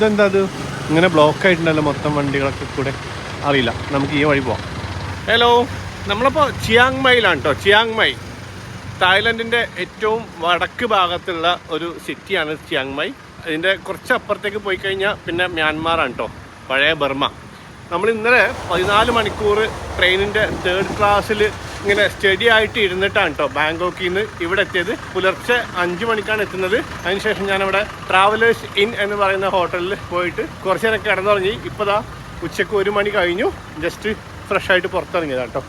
ഇതെന്താ അത്? ഇങ്ങനെ ബ്ലോക്ക് ആയിട്ടുണ്ടല്ലോ മൊത്തം വണ്ടികളൊക്കെ കൂടെ. അറിയില്ല. നമുക്ക് ഈ വഴി പോവാം. ഹലോ നമ്മളിപ്പോൾ ചിയാങ് മൈയിലാണ് കേട്ടോ ചിയാങ് മൈ തായ്ലൻഡിന്റെ ഏറ്റവും വടക്ക് ഭാഗത്തുള്ള ഒരു സിറ്റിയാണ് ചിയാങ് മൈ അതിന്റെ കുറച്ച് അപ്പുറത്തേക്ക് പോയി കഴിഞ്ഞാൽ പിന്നെ മ്യാൻമാറാണ് കേട്ടോ പഴയ ബർമ്മ. നമ്മൾ ഇന്നലെ പതിനാല് മണിക്കൂർ ട്രെയിനിന്റെ തേർഡ് ക്ലാസ്സിൽ ഇങ്ങനെ സ്റ്റഡി ആയിട്ട് ഇരുന്നിട്ടാണ് കേട്ടോ ബാങ്കോക്കിൽ നിന്ന് ഇവിടെ എത്തിയത്. പുലർച്ചെ അഞ്ച് മണിക്കാണ് എത്തുന്നത്. അതിനുശേഷം ഞാനവിടെ ട്രാവലേഴ്സ് ഇൻ എന്ന് പറയുന്ന ഹോട്ടലിൽ പോയിട്ട് കുറച്ച് നേരം കിടന്നുറങ്ങി. ഇപ്പോൾ ദാ ഉച്ചയ്ക്ക് ഒരു മണി കഴിഞ്ഞു. ജസ്റ്റ് ഫ്രഷ് ആയിട്ട് പുറത്തിറങ്ങിയതാണ് കേട്ടോ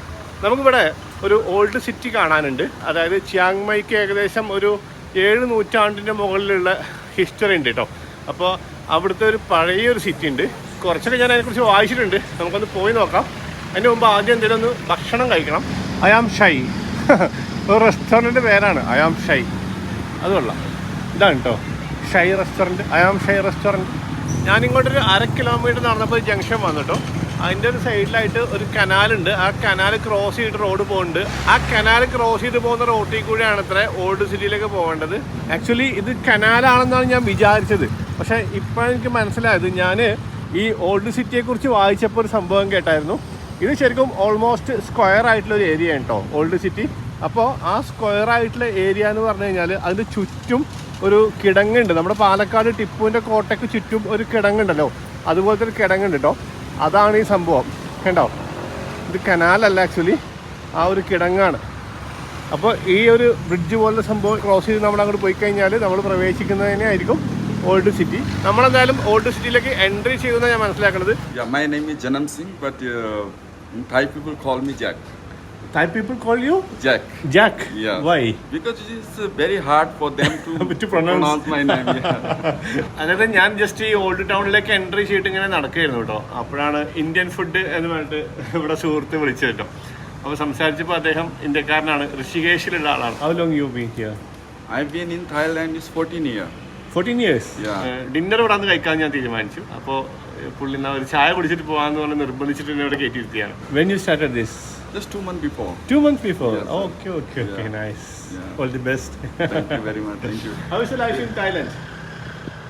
നമുക്കിവിടെ ഒരു ഓൾഡ് സിറ്റി കാണാനുണ്ട്. അതായത് ചിയാങ് മൈക്ക് ഏകദേശം ഒരു ഏഴ് നൂറ്റാണ്ടിന്റെ മുകളിലുള്ള ഹിസ്റ്ററി ഉണ്ട് കേട്ടോ അപ്പോൾ അവിടുത്തെ ഒരു പഴയ ഒരു സിറ്റി ഉണ്ട്. കുറച്ചൊക്കെ ഞാൻ അതിനെക്കുറിച്ച് വായിച്ചിട്ടുണ്ട്. നമുക്കൊന്ന് പോയി നോക്കാം. അതിന് മുമ്പ് ആദ്യം എന്തെങ്കിലും ഒന്ന് ഭക്ഷണം കഴിക്കണം. I am shy. ഒരു റെസ്റ്റോറന്റ് പേരാണ് ആം ഷൈ. അത് ഇതാണ് കേട്ടോ shy restaurant. Am shy restaurant. ഞാനിങ്ങോട്ടൊരു അര കിലോമീറ്റർ നടന്നപ്പോൾ ജംഗ്ഷൻ വന്നു അതിന്റെ ഒരു സൈഡിലായിട്ട് ഒരു കനാലുണ്ട്. ആ കനാൽ ക്രോസ് ചെയ്തിട്ട് റോഡ് പോകുന്നുണ്ട് ആ കനാൽ ക്രോസ് ചെയ്ത് പോകുന്ന റോട്ടിൽ കൂടിയാണ് അത്ര ഓൾഡ് സിറ്റിയിലേക്ക് പോകേണ്ടത് ആക്ച്വലി ഇത് കനാലാണെന്നാണ് ഞാൻ വിചാരിച്ചത്. പക്ഷേ ഇപ്പോഴെനിക്ക് മനസ്സിലായത് ഞാൻ ഈ ഓൾഡ് സിറ്റിയെക്കുറിച്ച് വായിച്ചപ്പോൾ ഒരു സംഭവം കേട്ടായിരുന്നു. ഇത് ശരിക്കും ഓൾമോസ്റ്റ് സ്ക്വയർ ആയിട്ടുള്ള ഒരു ഏരിയ ഉണ്ടോ ഓൾഡ് സിറ്റി അപ്പോൾ ആ സ്ക്വയർ ആയിട്ടുള്ള ഏരിയ എന്ന് പറഞ്ഞു കഴിഞ്ഞാൽ അതിന്റെ ചുറ്റും ഒരു കിടങ്ങുണ്ട്. നമ്മുടെ പാലക്കാട് ടിപ്പുവിന്റെ കോട്ടയ്ക്ക് ചുറ്റും ഒരു കിടങ്ങുണ്ടല്ലോ. അതുപോലത്തെ ഒരു കിടങ്ങുണ്ട് കേട്ടോ അതാണ് ഈ സംഭവം. കണ്ടോ? ഇത് കനാലല്ല ആക്ച്വലി ആ ഒരു കിടങ്ങാണ്. അപ്പോൾ ഈ ഒരു ബ്രിഡ്ജ് പോലുള്ള സംഭവം ക്രോസ് ചെയ്ത് നമ്മൾ അങ്ങോട്ട് പോയി കഴിഞ്ഞാൽ നമ്മൾ പ്രവേശിക്കുന്നതിനെ ആയിരിക്കും ഓൾഡ് സിറ്റി നമ്മളെന്തായാലും ഓൾഡ് സിറ്റിയിലേക്ക് എൻട്രി ചെയ്തെന്നാണ് ഞാൻ മനസ്സിലാക്കുന്നത് my name Janam Singh but Thai people call me Jack. Thai people call you Jack. Jack. Yeah. Why? Because it is uh, very hard for them to, To pronounce. my name. Yeah. അതായത് ഞാൻ just ഈ old ടൗണിലേക്ക് entry ചെയ്തിട്ട് ഇങ്ങനെ നടക്കുകയായിരുന്നു കേട്ടോ അപ്പോഴാണ് Indian food എന്ന് പറഞ്ഞിട്ട് ഇവിടെ സുഹൃത്ത് വിളിച്ചത് കേട്ടോ അപ്പോൾ സംസാരിച്ചപ്പോൾ അദ്ദേഹം ഇന്ത്യക്കാരനാണ് ഋഷികേശിലുള്ള ആളാണ് how long you been here I've been in Thailand is 14 years. Fourteen years Yeah. Dinner ഇവിടെ നിന്ന് കഴിക്കാൻ ഞാൻ തീരുമാനിച്ചു അപ്പോൾ പുള്ളി എന്നാ ഒരു ചായ കുടിച്ചിട്ട് പോകാന്ന് പറഞ്ഞ് നിർബന്ധിച്ചിട്ട് എന്നെ ഇവിടെ കയറ്റിയിരുത്തിയാണ് when you started this Just two months before. Two months before Yes, sir. Okay okay okay Yeah. Nice Yeah. All the best Thank you very much. Thank you. How is life in Thailand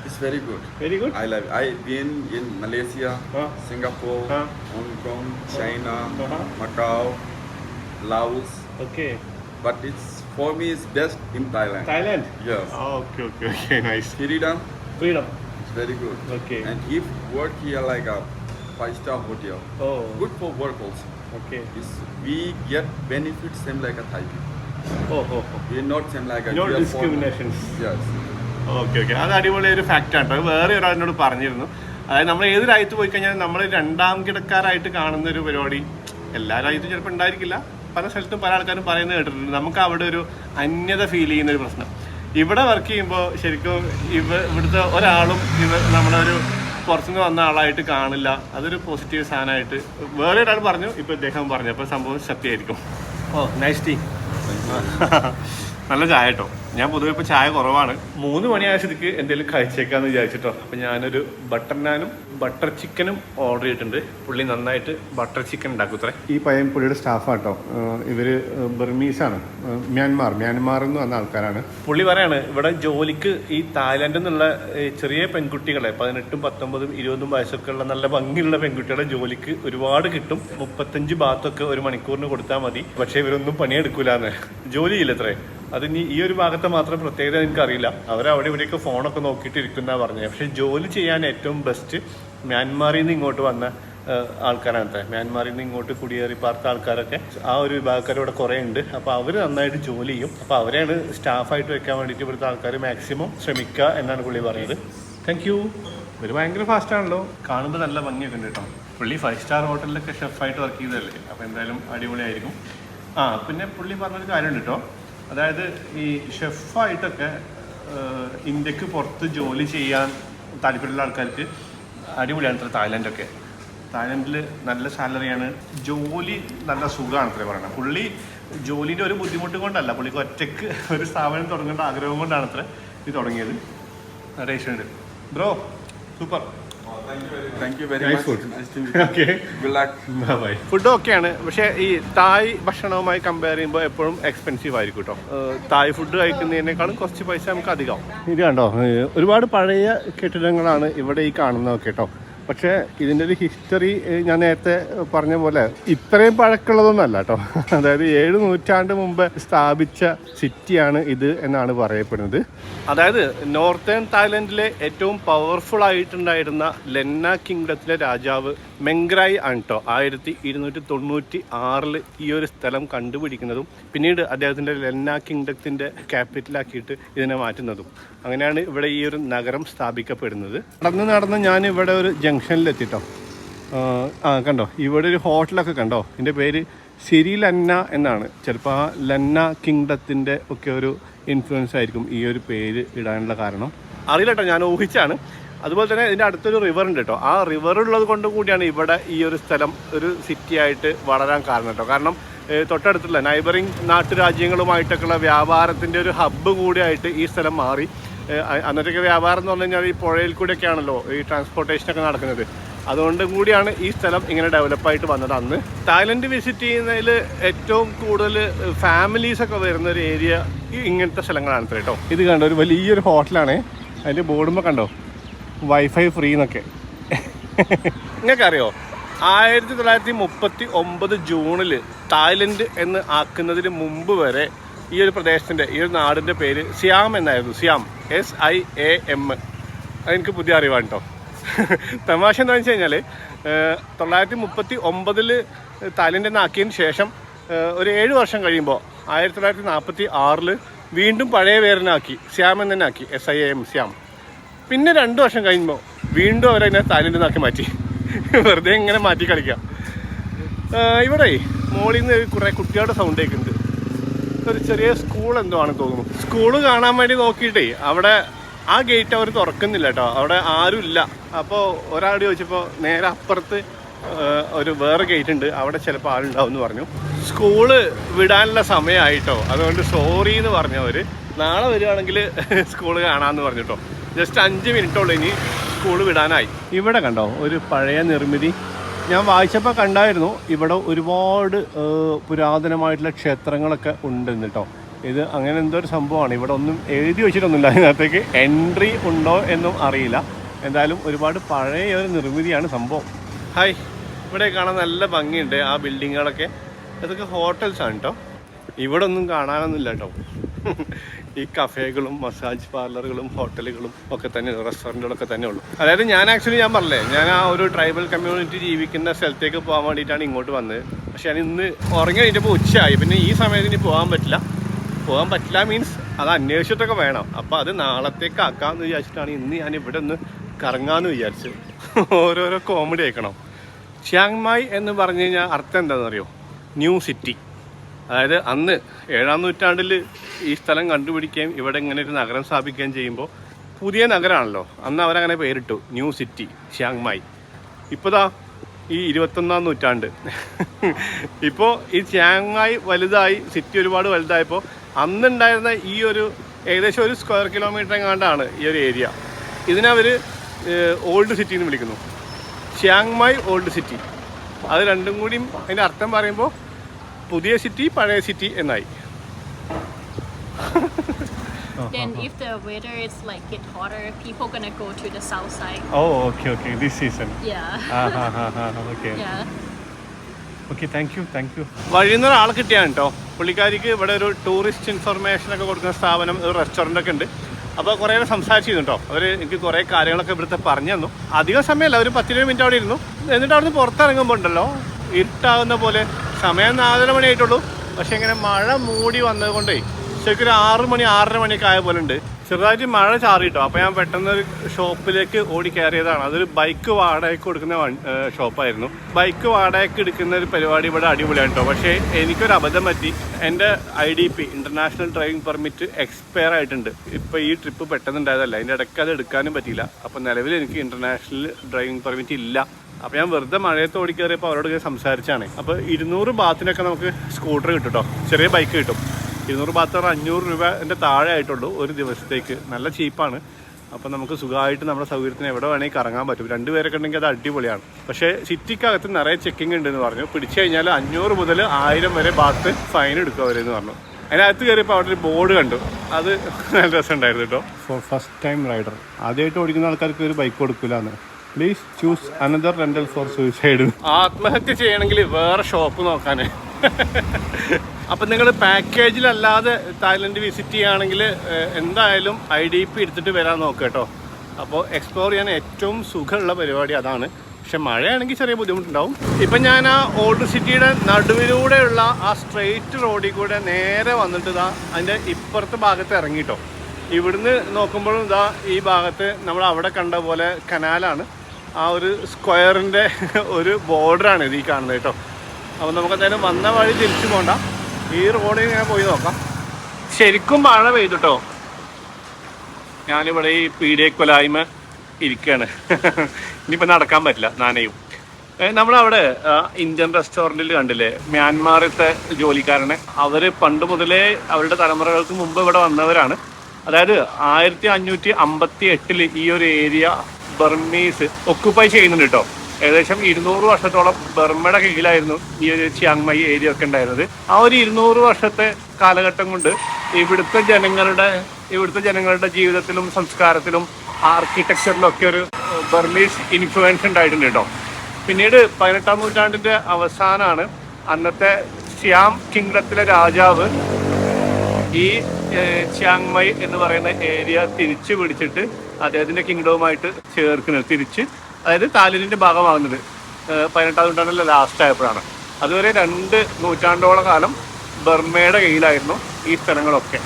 It's very good. Very good I love. I've been in Malaysia, Huh? Singapore, Huh? Hong Kong, China, Uh-huh. Macau, Laos, okay but it's for me it's best in Thailand. Thailand Yes. Okay okay okay nice Freedom, freedom It's very good. Okay. And if work here like a five star hotel, oh. good for work also. Okay. It's, we get benefits same like a Thai people. Oh, oh, oh. We're not same like a No we are Yes. Okay okay അത് അടിപൊളി ഒരു fact ആണ് അത് വേറെ ഒരാളിനോട് പറഞ്ഞിരുന്നു അതായത് നമ്മൾ ഏത് രാജ്യത്ത് പോയി കഴിഞ്ഞാൽ നമ്മൾ രണ്ടാം കിടക്കാരായിട്ട് കാണുന്ന ഒരു പരിപാടി എല്ലാ രാജ്യത്തും ചിലപ്പോൾ ഉണ്ടായിരിക്കില്ല പല സ്ഥലത്തും പല ആൾക്കാരും പറയുന്നത് കേട്ടിട്ടുണ്ട് നമുക്ക് അവിടെ ഒരു അന്യത ഫീൽ ചെയ്യുന്ന ഒരു പ്രശ്നം ഇവിടെ വർക്ക് ചെയ്യുമ്പോൾ ശരിക്കും ഇവ ഇവിടുത്തെ ഒരാളും ഇവ നമ്മളൊരു പുറത്തുനിന്ന് വന്ന ആളായിട്ട് കാണില്ല. അതൊരു പോസിറ്റീവ് സാധനമായിട്ട് വേറെ ഒരാൾ പറഞ്ഞു ഇപ്പോൾ ഇദ്ദേഹം പറഞ്ഞു. അപ്പോൾ സംഭവം സത്യമായിരിക്കും. ഓ നൈസ് ടീ നല്ല ചായ കേട്ടോ. ഞാൻ പൊതുവെ ഇപ്പോൾ ചായ കുറവാണ്. മൂന്ന് മണിയായ സ്ഥിതിക്ക് എന്തെങ്കിലും കഴിച്ചേക്കാന്ന് വിചാരിച്ചിട്ടോ. അപ്പം ഞാനൊരു ബട്ടർ നാനും ബട്ടർ ചിക്കനും ഓർഡർ ചെയ്തിട്ടുണ്ട്. പുള്ളി നന്നായിട്ട് ബട്ടർ ചിക്കൻ ഉണ്ടാക്കുത്രേ. ഈ പയ്യൻ പുള്ളിയുടെ സ്റ്റാഫാട്ടോ ഇവർ ആണ്. മ്യാൻമാർ മ്യാൻമാർ എന്ന് പറഞ്ഞ ആൾക്കാരാണ്. പുള്ളി പറയാണ് ഇവിടെ ജോലിക്ക് ഈ തായ്ലൻഡിൽ നിന്നുള്ള ചെറിയ പെൺകുട്ടികളെ പതിനെട്ടും പത്തൊമ്പതും ഇരുപതും വയസ്സൊക്കെ ഉള്ള നല്ല ഭംഗിയുള്ള പെൺകുട്ടികളെ ജോലിക്ക് ഒരുപാട് കിട്ടും. മുപ്പത്തഞ്ച് ഭാഗത്തൊക്കെ ഒരു മണിക്കൂറിന് കൊടുത്താൽ മതി. പക്ഷെ ഇവരൊന്നും പണിയെടുക്കൂലെന്ന്. ജോലിയില്ല ഇത്രേ അത് ഇനി ഈ ഒരു ഭാഗത്തെ മാത്രം പ്രത്യേകത എനിക്കറിയില്ല. അവർ അവിടെ ഇവിടെയൊക്കെ ഫോണൊക്കെ നോക്കിയിട്ട് ഇരിക്കുന്ന പറഞ്ഞത്. പക്ഷേ ജോലി ചെയ്യാൻ ഏറ്റവും ബെസ്റ്റ് മ്യാൻമാറിൽ നിന്ന് ഇങ്ങോട്ട് വന്ന ആൾക്കാരാണ് മ്യാൻമാറിൽ നിന്ന് ഇങ്ങോട്ട് കുടിയേറി പാർത്ത ആൾക്കാരൊക്കെ ആ ഒരു വിഭാഗക്കാർ ഇവിടെ കുറേ ഉണ്ട്. അപ്പോൾ അവർ നന്നായിട്ട് ജോലി ചെയ്യും. അപ്പോൾ അവരെയാണ് സ്റ്റാഫായിട്ട് വെക്കാൻ വേണ്ടിയിട്ട് ഇവിടുത്തെ ആൾക്കാർ മാക്സിമം ശ്രമിക്കുക എന്നാണ് പുള്ളി പറയുന്നത്. താങ്ക് യു ഇവർ ഭയങ്കര ഫാസ്റ്റ് ആണല്ലോ. കാണുമ്പോൾ നല്ല ഭംഗിയൊക്കെ ഉണ്ട് കേട്ടോ. പുള്ളി ഫൈവ് സ്റ്റാർ ഹോട്ടലിലൊക്കെ ഷെഫായിട്ട് വർക്ക് ചെയ്തതല്ലേ? അപ്പോൾ എന്തായാലും അടിപൊളിയായിരിക്കും. ആ പിന്നെ പുള്ളി പറഞ്ഞൊരു കാര്യമുണ്ട് കേട്ടോ. അതായത് ഈ ഷെഫായിട്ടൊക്കെ ഇന്ത്യയ്ക്ക് പുറത്ത് ജോലി ചെയ്യാൻ താല്പര്യമുള്ള ആൾക്കാർക്ക് അടിപൊളിയാണ് തായ്ലൻഡൊക്കെ. തായ്ലൻഡിൽ നല്ല സാലറിയാണ്. ജോലി നല്ല സുഖമാണ് അത്രേ പറയുന്നത് പുള്ളി ജോലിന്റെ ഒരു ബുദ്ധിമുട്ട് കൊണ്ടല്ല പുള്ളിക്ക് ഒറ്റയ്ക്ക് ഒരു സ്ഥാപനം തുടങ്ങേണ്ട ആഗ്രഹം കൊണ്ടാണ് അത്ര ഇത് തുടങ്ങിയത്. Bro super. ഫുഡ് ഓക്കെയാണ് പക്ഷേ ഈ തായ് ഭക്ഷണവുമായി കമ്പയർ ചെയ്യുമ്പോൾ എപ്പോഴും എക്സ്പെൻസീവ് ആയിരിക്കും കേട്ടോ തായ് ഫുഡ് കഴിക്കുന്നതിനേക്കാളും കുറച്ച് പൈസ നമുക്ക് അധികം ഇത് കണ്ടോ? ഒരുപാട് പഴയ കെട്ടിടങ്ങളാണ് ഇവിടെ ഈ കാണുന്നതൊക്കെ കേട്ടോ പക്ഷേ ഇതിന്റെ ഒരു ഹിസ്റ്ററി ഞാൻ നേരത്തെ പറഞ്ഞ പോലെ ഇത്രയും പഴക്കമുള്ളതൊന്നുമല്ല കേട്ടോ. അതായത് ഏഴ് നൂറ്റാണ്ട് മുമ്പ് സ്ഥാപിച്ച സിറ്റിയാണ് ഇത് എന്നാണ് പറയപ്പെടുന്നത്. അതായത് നോർത്തേൺ തായ്ലൻഡിലെ ഏറ്റവും പവർഫുൾ ആയിട്ടുണ്ടായിരുന്ന ലെന്ന കിങ്ഡത്തിലെ രാജാവ് മെങ്ഗ്രായി ആണ് ആയിരത്തി ഇരുന്നൂറ്റി തൊണ്ണൂറ്റി ആറിൽ ഈ ഒരു സ്ഥലം കണ്ടുപിടിക്കുന്നതും പിന്നീട് അദ്ദേഹത്തിന്റെ ലെന്ന കിങ്ഡത്തിന്റെ ക്യാപിറ്റലാക്കിയിട്ട് ഇതിനെ മാറ്റുന്നതും. അങ്ങനെയാണ് ഇവിടെ ഈ ഒരു നഗരം സ്ഥാപിക്കപ്പെടുന്നത്. നടന്ന് നടന്ന് ഞാൻ ഇവിടെ ഒരു ജംഗ്ഷനിലെത്തിട്ടോ. ആ കണ്ടോ? ഇവിടെ ഒരു ഹോട്ടലൊക്കെ കണ്ടോ? എന്റെ പേര് സിരി ലന്ന എന്നാണ്. ചിലപ്പോൾ ആ ലന്ന കിങ്ഡത്തിന്റെ ഒക്കെ ഒരു ഇൻഫ്ലുവൻസ് ആയിരിക്കും ഈ ഒരു പേര് ഇടാനുള്ള കാരണം. അറിയില്ല കേട്ടോ ഞാൻ ഊഹിച്ചാണ്. അതുപോലെ തന്നെ ഇതിന്റെ അടുത്തൊരു റിവർ ഉണ്ട് കേട്ടോ ആ റിവർ ഉള്ളത് കൊണ്ട് കൂടിയാണ് ഇവിടെ ഈ ഒരു സ്ഥലം ഒരു സിറ്റി ആയിട്ട് വളരാൻ കാരണം കേട്ടോ കാരണം തൊട്ടടുത്തുള്ള നൈബറിങ് നാട്ടുരാജ്യങ്ങളുമായിട്ടൊക്കെയുള്ള വ്യാപാരത്തിന്റെ ഒരു ഹബ്ബ് കൂടിയായിട്ട് ഈ സ്ഥലം മാറി. അന്നത്തേക്ക് വ്യാപാരം എന്ന് പറഞ്ഞു കഴിഞ്ഞാൽ ഈ പുഴയിൽ കൂടെയൊക്കെയാണല്ലോ ഈ ട്രാൻസ്പോർട്ടേഷനൊക്കെ നടക്കുന്നത്. അതുകൊണ്ട് കൂടിയാണ് ഈ സ്ഥലം ഇങ്ങനെ ഡെവലപ്പായിട്ട് വന്നത്. അന്ന് തായ്ലൻഡ് വിസിറ്റ് ചെയ്യുന്നതിൽ ഏറ്റവും കൂടുതൽ ഫാമിലീസൊക്കെ വരുന്ന ഒരു ഏരിയ ഇങ്ങനത്തെ സ്ഥലങ്ങളാണ് കേട്ടോ ഇത് കണ്ടോ ഒരു വലിയൊരു ഹോട്ടലാണ് അതിന്റെ ബോർഡുമ്പോൾ കണ്ടോ? വൈഫൈ ഫ്രീ എന്നൊക്കെ. നിങ്ങൾക്കറിയോ? ആയിരത്തി തൊള്ളായിരത്തി മുപ്പത്തി ഒമ്പത് ജൂണിൽ തായ്ലൻഡ് എന്ന് ആക്കുന്നതിന് മുമ്പ് വരെ ഈ ഒരു പ്രദേശത്തിന്റെ ഈ ഒരു നാടിന്റെ പേര് സിയാം എന്നായിരുന്നു. സിയാം. എസ് ഐ എ എം അതെനിക്ക് പുതിയ അറിവാണ് കേട്ടോ തമാശ എന്താണെന്ന് വെച്ച് കഴിഞ്ഞാൽ തൊള്ളായിരത്തി മുപ്പത്തി ഒമ്പതിൽ തായ്ലൻഡ് എന്നാക്കിയതിന് ശേഷം ഒരു ഏഴ് വർഷം കഴിയുമ്പോൾ ആയിരത്തി തൊള്ളായിരത്തി നാൽപ്പത്തി ആറിൽ വീണ്ടും പഴയ പേരിനാക്കി സ്യാം എന്ന് ആക്കി. S I A M Siam പിന്നെ രണ്ട് വർഷം കഴിയുമ്പോൾ വീണ്ടും അവരതിനെ തായ്ലൻഡിൽ നിന്നാക്കി മാറ്റി. വെറുതെ ഇങ്ങനെ മാറ്റി കളിക്കാം. ഇവിടെ മോളിൽ നിന്ന് കുറേ കുട്ടികളുടെ സൗണ്ട് കേൾക്കുന്നുണ്ട് ഒരു ചെറിയ സ്കൂൾ എന്തോ ആണെന്ന് തോന്നുന്നു. സ്കൂൾ കാണാൻ വേണ്ടി നോക്കിയിട്ടേ അവിടെ ആ ഗേറ്റ് അവർ തുറക്കുന്നില്ല കേട്ടോ അവിടെ ആരും ഇല്ല. അപ്പോൾ ഒരാൾ ചോദിച്ചപ്പോൾ നേരെ അപ്പുറത്ത് ഒരു വേറെ ഗേറ്റ് ഉണ്ട്. അവിടെ ചിലപ്പോൾ ആളുണ്ടാവും എന്ന് പറഞ്ഞു. സ്കൂൾ വിടാനുള്ള സമയമായിട്ടോ. അതുകൊണ്ട് സോറി എന്ന് പറഞ്ഞവർ നാളെ വരികയാണെങ്കിൽ സ്കൂൾ കാണാമെന്ന് പറഞ്ഞിട്ടോ. ജസ്റ്റ് അഞ്ച് മിനിറ്റുള്ളൂ ഇനി സ്കൂൾ വിടാനായി. ഇവിടെ കണ്ടോ ഒരു പഴയ നിർമ്മിതി. ഞാൻ വായിച്ചപ്പോൾ കണ്ടായിരുന്നു ഇവിടെ ഒരുപാട് പുരാതനമായിട്ടുള്ള ക്ഷേത്രങ്ങളൊക്കെ ഉണ്ടെന്ന് കേട്ടോ ഇത് അങ്ങനെ എന്തോ ഒരു സംഭവമാണ്. ഇവിടെ ഒന്നും എഴുതി വെച്ചിട്ടൊന്നുമില്ല അതിനകത്തേക്ക്. എൻട്രി ഉണ്ടോ എന്നും അറിയില്ല. എന്തായാലും ഒരുപാട് പഴയ ഒരു നിർമ്മിതിയാണ് സംഭവം. ഹായ് ഇവിടെ കാണാൻ നല്ല ഭംഗിയുണ്ട് ആ ബിൽഡിങ്ങുകളൊക്കെ ഇതൊക്കെ ഹോട്ടൽസാണ് കേട്ടോ ഇവിടെ ഒന്നും കാണാനൊന്നുമില്ല കേട്ടോ ഈ കഫേകളും മസാജ് പാർലറുകളും ഹോട്ടലുകളും ഒക്കെ തന്നെ റെസ്റ്റോറന്റുകളൊക്കെ തന്നെ ഉള്ളൂ. അതായത് ഞാൻ ആക്ച്വലി ഞാൻ പറഞ്ഞേ ഞാൻ ആ ഒരു ട്രൈബൽ കമ്മ്യൂണിറ്റി ജീവിക്കുന്ന സ്ഥലത്തേക്ക് പോകാൻ വേണ്ടിയിട്ടാണ് ഇങ്ങോട്ട് വന്നത്. പക്ഷെ ഞാൻ ഇന്ന് ഉറങ്ങി കഴിഞ്ഞപ്പോൾ ഉച്ചയായി. പിന്നെ ഈ സമയത്ത് ഇനി പോകാൻ പറ്റില്ല. പോകാൻ പറ്റില്ല മീൻസ് അത് അന്വേഷിച്ചിട്ടൊക്കെ വേണം. അപ്പോൾ അത് നാളത്തേക്ക് ആക്കാമെന്ന് വിചാരിച്ചിട്ടാണ് ഇന്ന് ഞാൻ ഇവിടെ ഒന്ന് കറങ്ങാമെന്ന് വിചാരിച്ചു ഓരോരോ കോമഡി അയക്കണം ചാങ്മായ് എന്ന് പറഞ്ഞു കഴിഞ്ഞാൽ അർത്ഥം എന്താണെന്നറിയോ? New city. അതായത് അന്ന് ഏഴാം നൂറ്റാണ്ടിൽ ഈ സ്ഥലം കണ്ടുപിടിക്കുകയും ഇവിടെ ഇങ്ങനെ ഒരു നഗരം സ്ഥാപിക്കുകയും ചെയ്യുമ്പോൾ പുതിയ നഗരമാണല്ലോ. അന്ന് അവരങ്ങനെ പേരിട്ടു ന്യൂ സിറ്റി ചിയാങ്മായ് ഇപ്പോഴാ ഈ ഇരുപത്തൊന്നാം നൂറ്റാണ്ട്. ഇപ്പോൾ ഈ ചിയാങ്മായ് വലുതായി സിറ്റി ഒരുപാട് വലുതായപ്പോൾ അന്നുണ്ടായിരുന്ന ഈ ഒരു ഏകദേശം ഒരു സ്ക്വയർ കിലോമീറ്റർ എങ്ങാണ്ടാണ് ഈ ഒരു ഏരിയ. ഇതിനവർ ഓൾഡ് സിറ്റി എന്ന് വിളിക്കുന്നു. Chiang Mai old city. അത് രണ്ടും കൂടിയും അതിന്റെ അർത്ഥം പറയുമ്പോൾ പുതിയ സിറ്റി പഴയ സിറ്റി എന്നായി. Then if the weather is like get hotter, people gonna go to the south side. Oh, okay, okay, this season. Yeah. Okay yeah. Okay thank you thank you വഴിയിൽ നിന്ന് ഒരാൾ കിട്ടിയാണ് കേട്ടോ പുള്ളിക്കാരിക്ക് ഇവിടെ ഒരു ടൂറിസ്റ്റ് ഇൻഫർമേഷൻ ഒക്കെ കൊടുക്കുന്ന സ്ഥാപനം ഒരു റെസ്റ്റോറന്റ് ഒക്കെ ഉണ്ട്. അപ്പോൾ കുറേ നേരം സംസാരിച്ചിരുന്നു കേട്ടോ അവർ എനിക്ക് കുറേ കാര്യങ്ങളൊക്കെ ഇവിടുത്തെ പറഞ്ഞു തന്നു. അധികം സമയമല്ല ഒരു പത്തിരുപത് മിനിറ്റ് അവിടെ ഇരുന്നു. എന്നിട്ട് അവിടുന്ന് പുറത്തിറങ്ങുമ്പോൾ ഉണ്ടല്ലോ ഇരുട്ടാകുന്ന പോലെ സമയം നാലര മണിയായിട്ടുള്ളൂ. പക്ഷെ ഇങ്ങനെ മഴ മൂടി വന്നത് കൊണ്ടേ ശരിക്കും ഒരു ആറ് മണി ആറര മണിയൊക്കെ ആയ പോലെ ഉണ്ട്. ചെറുതായിട്ട് മഴ ചാറിയിട്ടോ. അപ്പോൾ ഞാൻ പെട്ടെന്ന് ഒരു ഷോപ്പിലേക്ക് ഓടി കയറിയതാണ്. അതൊരു ബൈക്ക് വാടകയ്ക്ക് കൊടുക്കുന്ന ഷോപ്പായിരുന്നു. ബൈക്ക് വാടകയ്ക്ക് എടുക്കുന്ന ഒരു പരിപാടി ഇവിടെ അടിപൊളിയാണ് കേട്ടോ പക്ഷേ എനിക്കൊരു അബദ്ധം പറ്റി. എന്റെ I D P international driving permit expire ആയിട്ടുണ്ട്. ഇപ്പോൾ ഈ ട്രിപ്പ് പെട്ടെന്ന് ഉണ്ടായതല്ല. അതിന്റെ ഇടയ്ക്ക് അത് എടുക്കാനും പറ്റിയില്ല. അപ്പോൾ നിലവിൽ എനിക്ക് ഇന്റർനാഷണൽ ഡ്രൈവിംഗ് പെർമിറ്റ് ഇല്ല. അപ്പോൾ ഞാൻ വെറുതെ മഴയത്ത് ഓടി കയറിയപ്പോൾ അവരോട് സംസാരിച്ചാണ് അപ്പോൾ ഇരുന്നൂറ് ബാത്തിനൊക്കെ നമുക്ക് സ്കൂട്ടർ കിട്ടും കേട്ടോ ചെറിയ ബൈക്ക് കിട്ടും. ഇരുന്നൂറ് ബാത്ത് പറഞ്ഞാൽ അഞ്ഞൂറ് രൂപ എന്റെ താഴെ ആയിട്ടുള്ളൂ ഒരു ദിവസത്തേക്ക്. നല്ല ചീപ്പാണ്. അപ്പം നമുക്ക് സുഖമായിട്ട് നമ്മുടെ സൗകര്യത്തിന് എവിടെ വേണമെങ്കിൽ കറങ്ങാൻ പറ്റും. രണ്ടുപേരൊക്കെ ഉണ്ടെങ്കിൽ അത് അടിപൊളിയാണ്. പക്ഷേ സിറ്റിക്കകത്ത് നിറയെ ചെക്കിംഗ് ഉണ്ടെന്ന് പറഞ്ഞു. പിടിച്ചു കഴിഞ്ഞാൽ അഞ്ഞൂറ് മുതൽ ആയിരം വരെ ബാത്ത് ഫൈൻ എടുക്കും അവരെന്ന് പറഞ്ഞു. അതിനകത്ത് കയറിയപ്പോൾ അവിടെ ഒരു ബോർഡ് കണ്ടു. അത് നല്ല രസമുണ്ടായിരുന്നു കേട്ടോ. ഫോർ ഫസ്റ്റ് ടൈം റൈഡർ ആദ്യമായിട്ട് ഓടിക്കുന്ന ആൾക്കാർക്ക് ഒരു bike കൊടുക്കില്ലാന്ന് please choose another rental for suicide ആത്മഹത്യ ചെയ്യണമെങ്കിൽ വേറെ ഷോപ്പ് നോക്കാനേ. അപ്പം നിങ്ങൾ പാക്കേജിലല്ലാതെ തായ്ലൻഡ് വിസിറ്റ് ചെയ്യുകയാണെങ്കിൽ എന്തായാലും ഐ ഡി പി എടുത്തിട്ട് വരാൻ നോക്കുക കേട്ടോ. അപ്പോൾ എക്സ്പ്ലോർ ചെയ്യാൻ ഏറ്റവും സുഖമുള്ള പരിപാടി അതാണ്. പക്ഷെ മഴയാണെങ്കിൽ ചെറിയ ബുദ്ധിമുട്ടുണ്ടാവും. ഇപ്പം ഞാൻ ആ ഓൾഡ് സിറ്റിയുടെ നടുവിലൂടെയുള്ള ആ സ്ട്രെയിറ്റ് റോഡിൽ കൂടെ നേരെ വന്നിട്ട് ഇതാ അതിന്റെ ഇപ്പുറത്തെ ഭാഗത്ത് ഇറങ്ങിയിട്ടോ ഇവിടുന്ന് നോക്കുമ്പോഴും ഇതാ ഈ ഭാഗത്ത് നമ്മൾ അവിടെ കണ്ട പോലെ കനാലാണ്. ആ ഒരു സ്ക്വയറിന്റെ ഒരു ബോർഡറാണ് ഇത് ഈ കാണുന്നത് കേട്ടോ. അപ്പോൾ നമുക്കെന്തായാലും വന്ന വഴി തിരിച്ചു പോകണ്ട ഈ റോഡിൽ ഞാൻ പോയി നോക്കാം. ശരിക്കും മഴ പെയ്തുട്ടോ. ഞാനിവിടെ ഈ പീഡിയക്കൊലായ്മ ഇരിക്കുകയാണ് ഇനിയിപ്പോൾ നടക്കാൻ പറ്റില്ല നാനയും. നമ്മളവിടെ ഇന്ത്യൻ റെസ്റ്റോറന്റിൽ കണ്ടില്ലേ മ്യാൻമാറിലത്തെ ജോലിക്കാരനെ. അവർ പണ്ട് മുതലേ അവരുടെ തലമുറകൾക്ക് മുമ്പ് ഇവിടെ വന്നവരാണ്. അതായത് ആയിരത്തി അഞ്ഞൂറ്റി അമ്പത്തി എട്ടിൽ ഈ ഒരു ഏരിയ ബർമീസ് ഒക്കുപ്പൈ ചെയ്യുന്നുണ്ട് കേട്ടോ. ഏകദേശം ഇരുന്നൂറ് വർഷത്തോളം ബർമ്മയുടെ കീഴിലായിരുന്നു ഈ ഒരു ചിയാങ്മൈ ഏരിയ ഒക്കെ ഉണ്ടായിരുന്നത്. ആ ഒരു ഇരുന്നൂറ് വർഷത്തെ കാലഘട്ടം കൊണ്ട് ഇവിടുത്തെ ജനങ്ങളുടെ ഇവിടുത്തെ ജനങ്ങളുടെ ജീവിതത്തിലും സംസ്കാരത്തിലും ആർക്കിടെക്ചറിലും ഒക്കെ ഒരു ബർമീസ് ഇൻഫ്ലുവൻസ് ഉണ്ടായിട്ടുണ്ട് കേട്ടോ. പിന്നീട് പതിനെട്ടാം നൂറ്റാണ്ടിന്റെ അവസാനമാണ് അന്നത്തെ സിയാം കിങ്ഡത്തിലെ രാജാവ് ഈ ചിയാങ്മൈ എന്ന് പറയുന്ന ഏരിയ തിരിച്ചു പിടിച്ചിട്ട് അദ്ദേഹത്തിന്റെ കിങ്ഡവുമായിട്ട് ചേർക്കുന്നത്. തിരിച്ച് അതായത് താലിനിന്റെ ഭാഗമാകുന്നത്. പതിനെട്ടാം നൂറ്റാണ്ടിലെ ലാസ്റ്റ് ആയപ്പോഴാണ്. അതുവരെ രണ്ട് നൂറ്റാണ്ടോളം കാലം ബർമയുടെ കയ്യിലായിരുന്നു ഈ സ്ഥലങ്ങളൊക്കെ.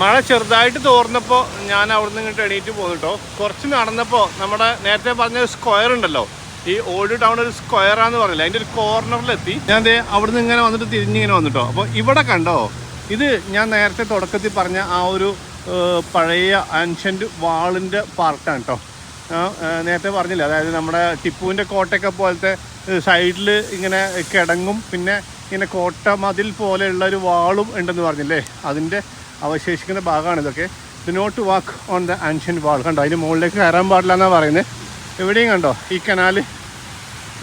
മഴ ചെറുതായിട്ട് തോർന്നപ്പോൾ ഞാൻ അവിടുന്ന് ഇങ്ങോട്ട് എണീറ്റ് പോന്നിട്ടോ കുറച്ച് നടന്നപ്പോൾ നമ്മുടെ നേരത്തെ പറഞ്ഞ ഒരു സ്ക്വയർ ഉണ്ടല്ലോ. ഈ ഓൾഡ് ടൗൺ ഒരു സ്ക്വയറാന്ന് പറഞ്ഞില്ല? അതിന്റെ ഒരു കോർണറിലെത്തി ഞാൻ ദേ അവിടുന്ന് ഇങ്ങനെ വന്നിട്ട് തിരിഞ്ഞിങ്ങനെ വന്നിട്ടോ അപ്പോൾ ഇവിടെ കണ്ടോ? ഇത് ഞാൻ നേരത്തെ തുടക്കത്തിൽ പറഞ്ഞ ആ ഒരു പഴയ ആൻഷ്യന്റ് വാളിന്റെ പാർട്ടാണ് കേട്ടോ നേരത്തെ പറഞ്ഞില്ല അതായത് നമ്മുടെ ടിപ്പുവിന്റെ കോട്ടയൊക്കെ പോലത്തെ സൈഡിൽ ഇങ്ങനെ കിടങ്ങും പിന്നെ ഇങ്ങനെ കോട്ട മതിൽ പോലെയുള്ള ഒരു വാളും ഉണ്ടെന്ന് പറഞ്ഞില്ലേ അതിന്റെ അവശേഷിക്കുന്ന ഭാഗമാണ് ഇതൊക്കെ. Do not walk on the ancient wall കണ്ടോ അതിന് മുകളിലേക്ക് കയറാൻ പാടില്ല എന്നാണ് പറയുന്നത് എവിടെയും കണ്ടോ ഈ കനാല്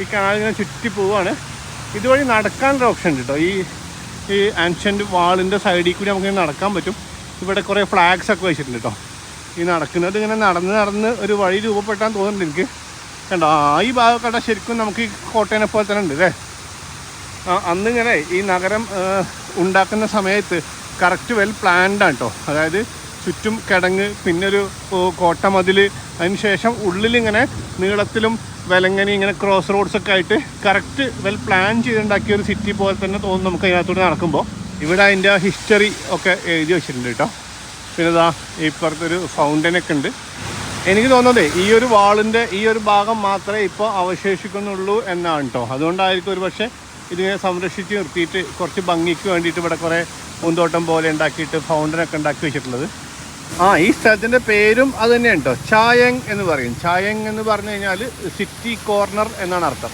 ഈ കനാൽ ഇങ്ങനെ ചുറ്റി പോവുകയാണ്. ഇതുവഴി നടക്കാനുള്ള ഓപ്ഷൻ ഉണ്ട് കേട്ടോ ഈ ഈ ആൻഷ്യന്റ് വാളിന്റെ സൈഡിൽ കൂടി നമുക്ക് നടക്കാൻ പറ്റും. ഇവിടെ കുറേ ഫ്ലാഗ്സ് ഒക്കെ വെച്ചിട്ടുണ്ട് കേട്ടോ ഈ നടക്കുന്നത് ഇങ്ങനെ നടന്ന് നടന്ന് ഒരു വഴി രൂപപ്പെട്ടാൻ തോന്നുന്നുണ്ട് എനിക്ക്. കണ്ടോ ആ ഈ ഭാഗം കണ്ട ശരിക്കും നമുക്ക് ഈ കോട്ടയനെ പോലെ തന്നെ ഉണ്ട് അല്ലേ? അന്നിങ്ങനെ ഈ നഗരം ഉണ്ടാക്കുന്ന സമയത്ത് കറക്റ്റ് വെൽ പ്ലാൻഡ് ആണ് കേട്ടോ അതായത് ചുറ്റും കിടങ്ങ് പിന്നൊരു കോട്ടമതിൽ അതിനുശേഷം ഉള്ളിലിങ്ങനെ നീളത്തിലും വിലങ്ങനെ ഇങ്ങനെ ക്രോസ് റോഡ്സ് ഒക്കെ ആയിട്ട് കറക്റ്റ് വെൽ പ്ലാൻ ചെയ്തുണ്ടാക്കിയ ഒരു സിറ്റി പോലെ തന്നെ തോന്നുന്നു നമുക്ക് അതിനകത്തൂടെ നടക്കുമ്പോൾ ഇവിടെ അതിന്റെ ഹിസ്റ്ററി ഒക്കെ എഴുതി വെച്ചിട്ടുണ്ട് കേട്ടോ പിന്നെ ഇതാ ഇപ്പുറത്തൊരു ഫൗണ്ടനൊക്കെ ഉണ്ട്. എനിക്ക് തോന്നുന്നത് ഈ ഒരു വാളിന്റെ ഈ ഒരു ഭാഗം മാത്രമേ ഇപ്പോൾ അവശേഷിക്കുന്നുള്ളൂ എന്നാണ് കേട്ടോ അതുകൊണ്ടായിരിക്കും ഒരു പക്ഷേ ഇതിനെ സംരക്ഷിച്ച് നിർത്തിയിട്ട് കുറച്ച് ഭംഗിക്ക് വേണ്ടിയിട്ട് ഇവിടെ കുറേ പൂന്തോട്ടം പോലെ ഉണ്ടാക്കിയിട്ട് ഫൗണ്ടനൊക്കെ ഉണ്ടാക്കി വെച്ചിട്ടുള്ളത്. ആ ഈ സ്ഥലത്തിന്റെ പേരും അത് തന്നെയാണ് കേട്ടോ ചായങ് എന്ന് പറയും. ചായങ് എന്ന് പറഞ്ഞു കഴിഞ്ഞാൽ സിറ്റി കോർണർ എന്നാണ് അർത്ഥം.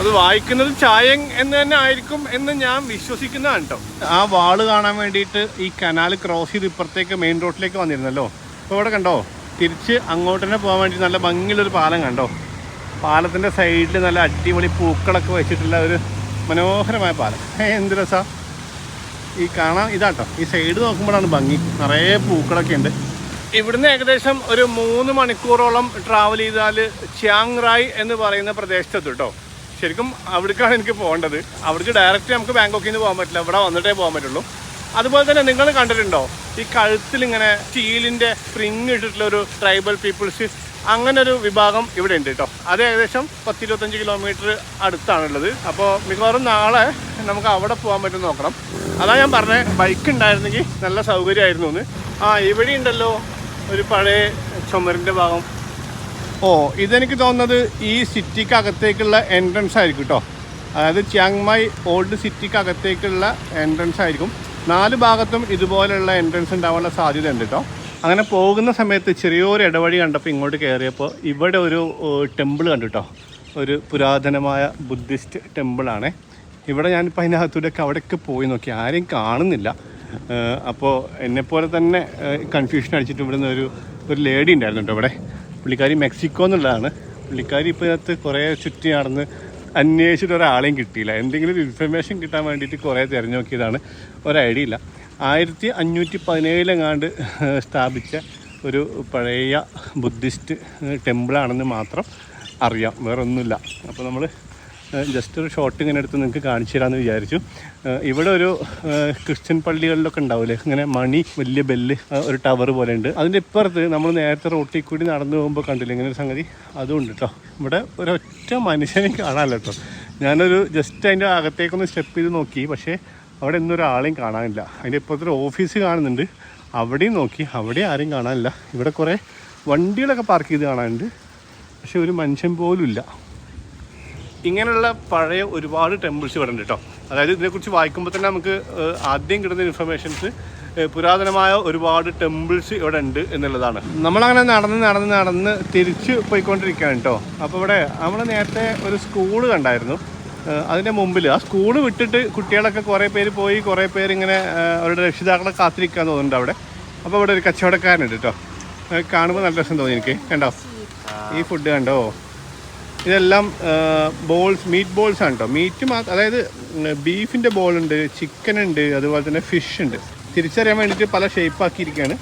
അത് വായിക്കുന്നത് ചായം എന്ന് തന്നെ ആയിരിക്കും എന്ന് ഞാൻ വിശ്വസിക്കുന്നതാണ് കേട്ടോ ആ വാൾ കാണാൻ വേണ്ടിയിട്ട് ഈ കനാൽ ക്രോസ് ചെയ്ത് ഇപ്പുറത്തേക്ക് മെയിൻ റോഡിലേക്ക് വന്നിരുന്നല്ലോ. അപ്പോൾ ഇവിടെ കണ്ടോ? തിരിച്ച് അങ്ങോട്ട് തന്നെ പോകാൻ വേണ്ടി നല്ല ഭംഗിയുള്ളൊരു പാലം കണ്ടോ? പാലത്തിന്റെ സൈഡിൽ നല്ല അടിപൊളി പൂക്കളൊക്കെ വെച്ചിട്ടുള്ള ഒരു മനോഹരമായ പാലം. എന്ത് രസാ. ഈ കാണാം ഇതാട്ടോ. ഈ സൈഡ് നോക്കുമ്പോഴാണ് ഭംഗി. നിറയെ പൂക്കളൊക്കെ ഉണ്ട്. ഇവിടുന്ന് ഏകദേശം ഒരു മൂന്ന് മണിക്കൂറോളം ട്രാവൽ ചെയ്താൽ ചിയാങ് റായ് എന്ന് പറയുന്ന പ്രദേശത്തെത്തും കേട്ടോ ശരിക്കും അവിടേക്കാണ് എനിക്ക് പോകേണ്ടത്. അവിടേക്ക് ഡയറക്റ്റ് നമുക്ക് ബാങ്കോക്കിൽ നിന്ന് പോകാൻ പറ്റില്ല. ഇവിടെ വന്നിട്ടേ പോകാൻ പറ്റുള്ളൂ. അതുപോലെ തന്നെ നിങ്ങൾ കണ്ടിട്ടുണ്ടോ? ഈ കഴുത്തിൽ ഇങ്ങനെ സ്റ്റീലിന്റെ സ്പ്രിങ് ഇട്ടിട്ടുള്ള ഒരു ട്രൈബൽ പീപ്പിൾസ് അങ്ങനെ ഒരു വിഭാഗം ഇവിടെ ഉണ്ട് കേട്ടോ അത് ഏകദേശം പത്തിരുപത്തഞ്ച് കിലോമീറ്റർ അടുത്താണുള്ളത്. അപ്പോൾ മിക്കവാറും നാളെ നമുക്ക് അവിടെ പോകാൻ പറ്റും നോക്കണം. അതാ ഞാൻ പറഞ്ഞത് ബൈക്ക് ഉണ്ടായിരുന്നെങ്കിൽ നല്ല സൗകര്യമായിരുന്നു എന്ന്. ആ ഇവിടെ ഉണ്ടല്ലോ ഒരു പഴയ ചുമരിന്റെ ഭാഗം. ഓ ഇതെനിക്ക് തോന്നുന്നത് ഈ സിറ്റിക്ക് അകത്തേക്കുള്ള എൻട്രൻസ് ആയിരിക്കും കേട്ടോ അതായത് ചിയാങ്മൈ ഓൾഡ് സിറ്റിക്ക് അകത്തേക്കുള്ള എൻട്രൻസ് ആയിരിക്കും. നാല് ഭാഗത്തും ഇതുപോലെയുള്ള എൻട്രൻസ് ഉണ്ടാവാനുള്ള സാധ്യത ഉണ്ട് കേട്ടോ അങ്ങനെ പോകുന്ന സമയത്ത് ചെറിയൊരു ഇടവഴി കണ്ടപ്പോൾ ഇങ്ങോട്ട് കയറിയപ്പോൾ ഇവിടെ ഒരു ടെമ്പിൾ കണ്ടു കേട്ടോ ഒരു പുരാതനമായ ബുദ്ധിസ്റ്റ് ടെമ്പിളാണ് ഇവിടെ ഞാനിപ്പോൾ അതിനകത്തൂടെയൊക്കെ അവിടെയൊക്കെ പോയി നോക്കി. ആരെയും കാണുന്നില്ല. അപ്പോൾ എന്നെപ്പോലെ തന്നെ കൺഫ്യൂഷൻ അടിച്ചിട്ട് ഇവിടുന്ന് ഒരു ഒരു ലേഡി ഉണ്ടായിരുന്നു കേട്ടോ ഇവിടെ. പുള്ളിക്കാരി മെക്സിക്കോ എന്നുള്ളതാണ്. പുള്ളിക്കാരി ഇപ്പോൾ ഇതിനകത്ത് കുറേ ചുറ്റി നടന്ന് അന്വേഷിച്ചിട്ട് ഒരാളെയും കിട്ടിയില്ല. എന്തെങ്കിലും ഇൻഫർമേഷൻ കിട്ടാൻ വേണ്ടിയിട്ട് കുറേ തിരഞ്ഞു നോക്കിയതാണ്. ഒരു ഐഡിയ ഇല്ല. ആയിരത്തി അഞ്ഞൂറ്റി പതിനേഴിലെങ്ങാണ്ട് സ്ഥാപിച്ച ഒരു പഴയ ബുദ്ധിസ്റ്റ് ടെമ്പിളാണെന്ന് മാത്രം അറിയാം. വേറൊന്നുമില്ല. അപ്പോൾ നമ്മൾ ജസ്റ്റ് ഒരു ഷോട്ട് ഇങ്ങനെ എടുത്ത് നിങ്ങൾക്ക് കാണിച്ചു തരാമെന്ന് വിചാരിച്ചു. ഇവിടെ ഒരു ക്രിസ്ത്യൻ പള്ളികളിലൊക്കെ ഉണ്ടാവില്ലേ ഇങ്ങനെ മണി വലിയ ബെല്ല് ഒരു ടവർ പോലെ ഉണ്ട് അതിന്റെ ഇപ്പുറത്ത് നമ്മൾ നേരത്തെ റോട്ടിൽ കൂടി നടന്നു പോകുമ്പോൾ കണ്ടില്ല ഇങ്ങനെ ഒരു സംഗതി? അതും ഉണ്ട് കേട്ടോ ഇവിടെ ഒരൊറ്റ മനുഷ്യനെ കാണാമല്ലോ കേട്ടോ ഞാനൊരു ജസ്റ്റ് അതിന്റെ അകത്തേക്കൊന്ന് സ്റ്റെപ്പ് ചെയ്ത് നോക്കി. പക്ഷേ അവിടെ ഇന്നും ഒരാളെയും കാണാനില്ല. അതിന്റെ ഇപ്പുറത്തൊരു ഓഫീസ് കാണുന്നുണ്ട്. അവിടെയും നോക്കി. അവിടെ ആരെയും കാണാനില്ല. ഇവിടെ കുറേ വണ്ടികളൊക്കെ പാർക്ക് ചെയ്ത് കാണാനുണ്ട്. പക്ഷെ ഒരു മനുഷ്യൻ പോലും ഇല്ല ഇങ്ങനെയുള്ള പഴയ ഒരുപാട് ടെമ്പിൾസ് ഇവിടെ ഉണ്ട് കേട്ടോ. അതായത് ഇതിനെക്കുറിച്ച് വായിക്കുമ്പോൾ തന്നെ നമുക്ക് ആദ്യം കിട്ടുന്ന ഇൻഫർമേഷൻസ് പുരാതനമായ ഒരുപാട് ടെമ്പിൾസ് ഇവിടെ ഉണ്ട് എന്നുള്ളതാണ്. നമ്മളങ്ങനെ നടന്ന് നടന്ന് നടന്ന് തിരിച്ച് പോയിക്കൊണ്ടിരിക്കുകയാണ് കേട്ടോ. അപ്പോൾ ഇവിടെ നമ്മൾ നേരത്തെ ഒരു സ്കൂൾ കണ്ടായിരുന്നു. അതിന്റെ മുമ്പിൽ ആ സ്കൂൾ വിട്ടിട്ട് കുട്ടികളൊക്കെ കുറേ പേര് പോയി കുറേ പേര് ഇങ്ങനെ അവരുടെ രക്ഷിതാക്കളെ കാത്തിരിക്കാൻ തോന്നുന്നുണ്ട് അവിടെ. അപ്പോൾ ഇവിടെ ഒരു കച്ചവടക്കാരനുണ്ട് കേട്ടോ. കാണുമ്പോൾ നല്ല രസം തോന്നി എനിക്ക്. കണ്ടോ? ഈ ഫുഡ് കണ്ടോ? ഇതെല്ലാം ബോൾസ് മീറ്റ് ബോൾസ് ആണ് കേട്ടോ മീറ്റ് മാത്രം അതായത് ബീഫിന്റെ ബോൾ ഉണ്ട് ചിക്കൻ ഉണ്ട് അതുപോലെ തന്നെ ഫിഷ് ഉണ്ട്. തിരിച്ചറിയാൻ വേണ്ടിയിട്ട് പല ഷേപ്പ് ആക്കിയിരിക്കുകയാണ്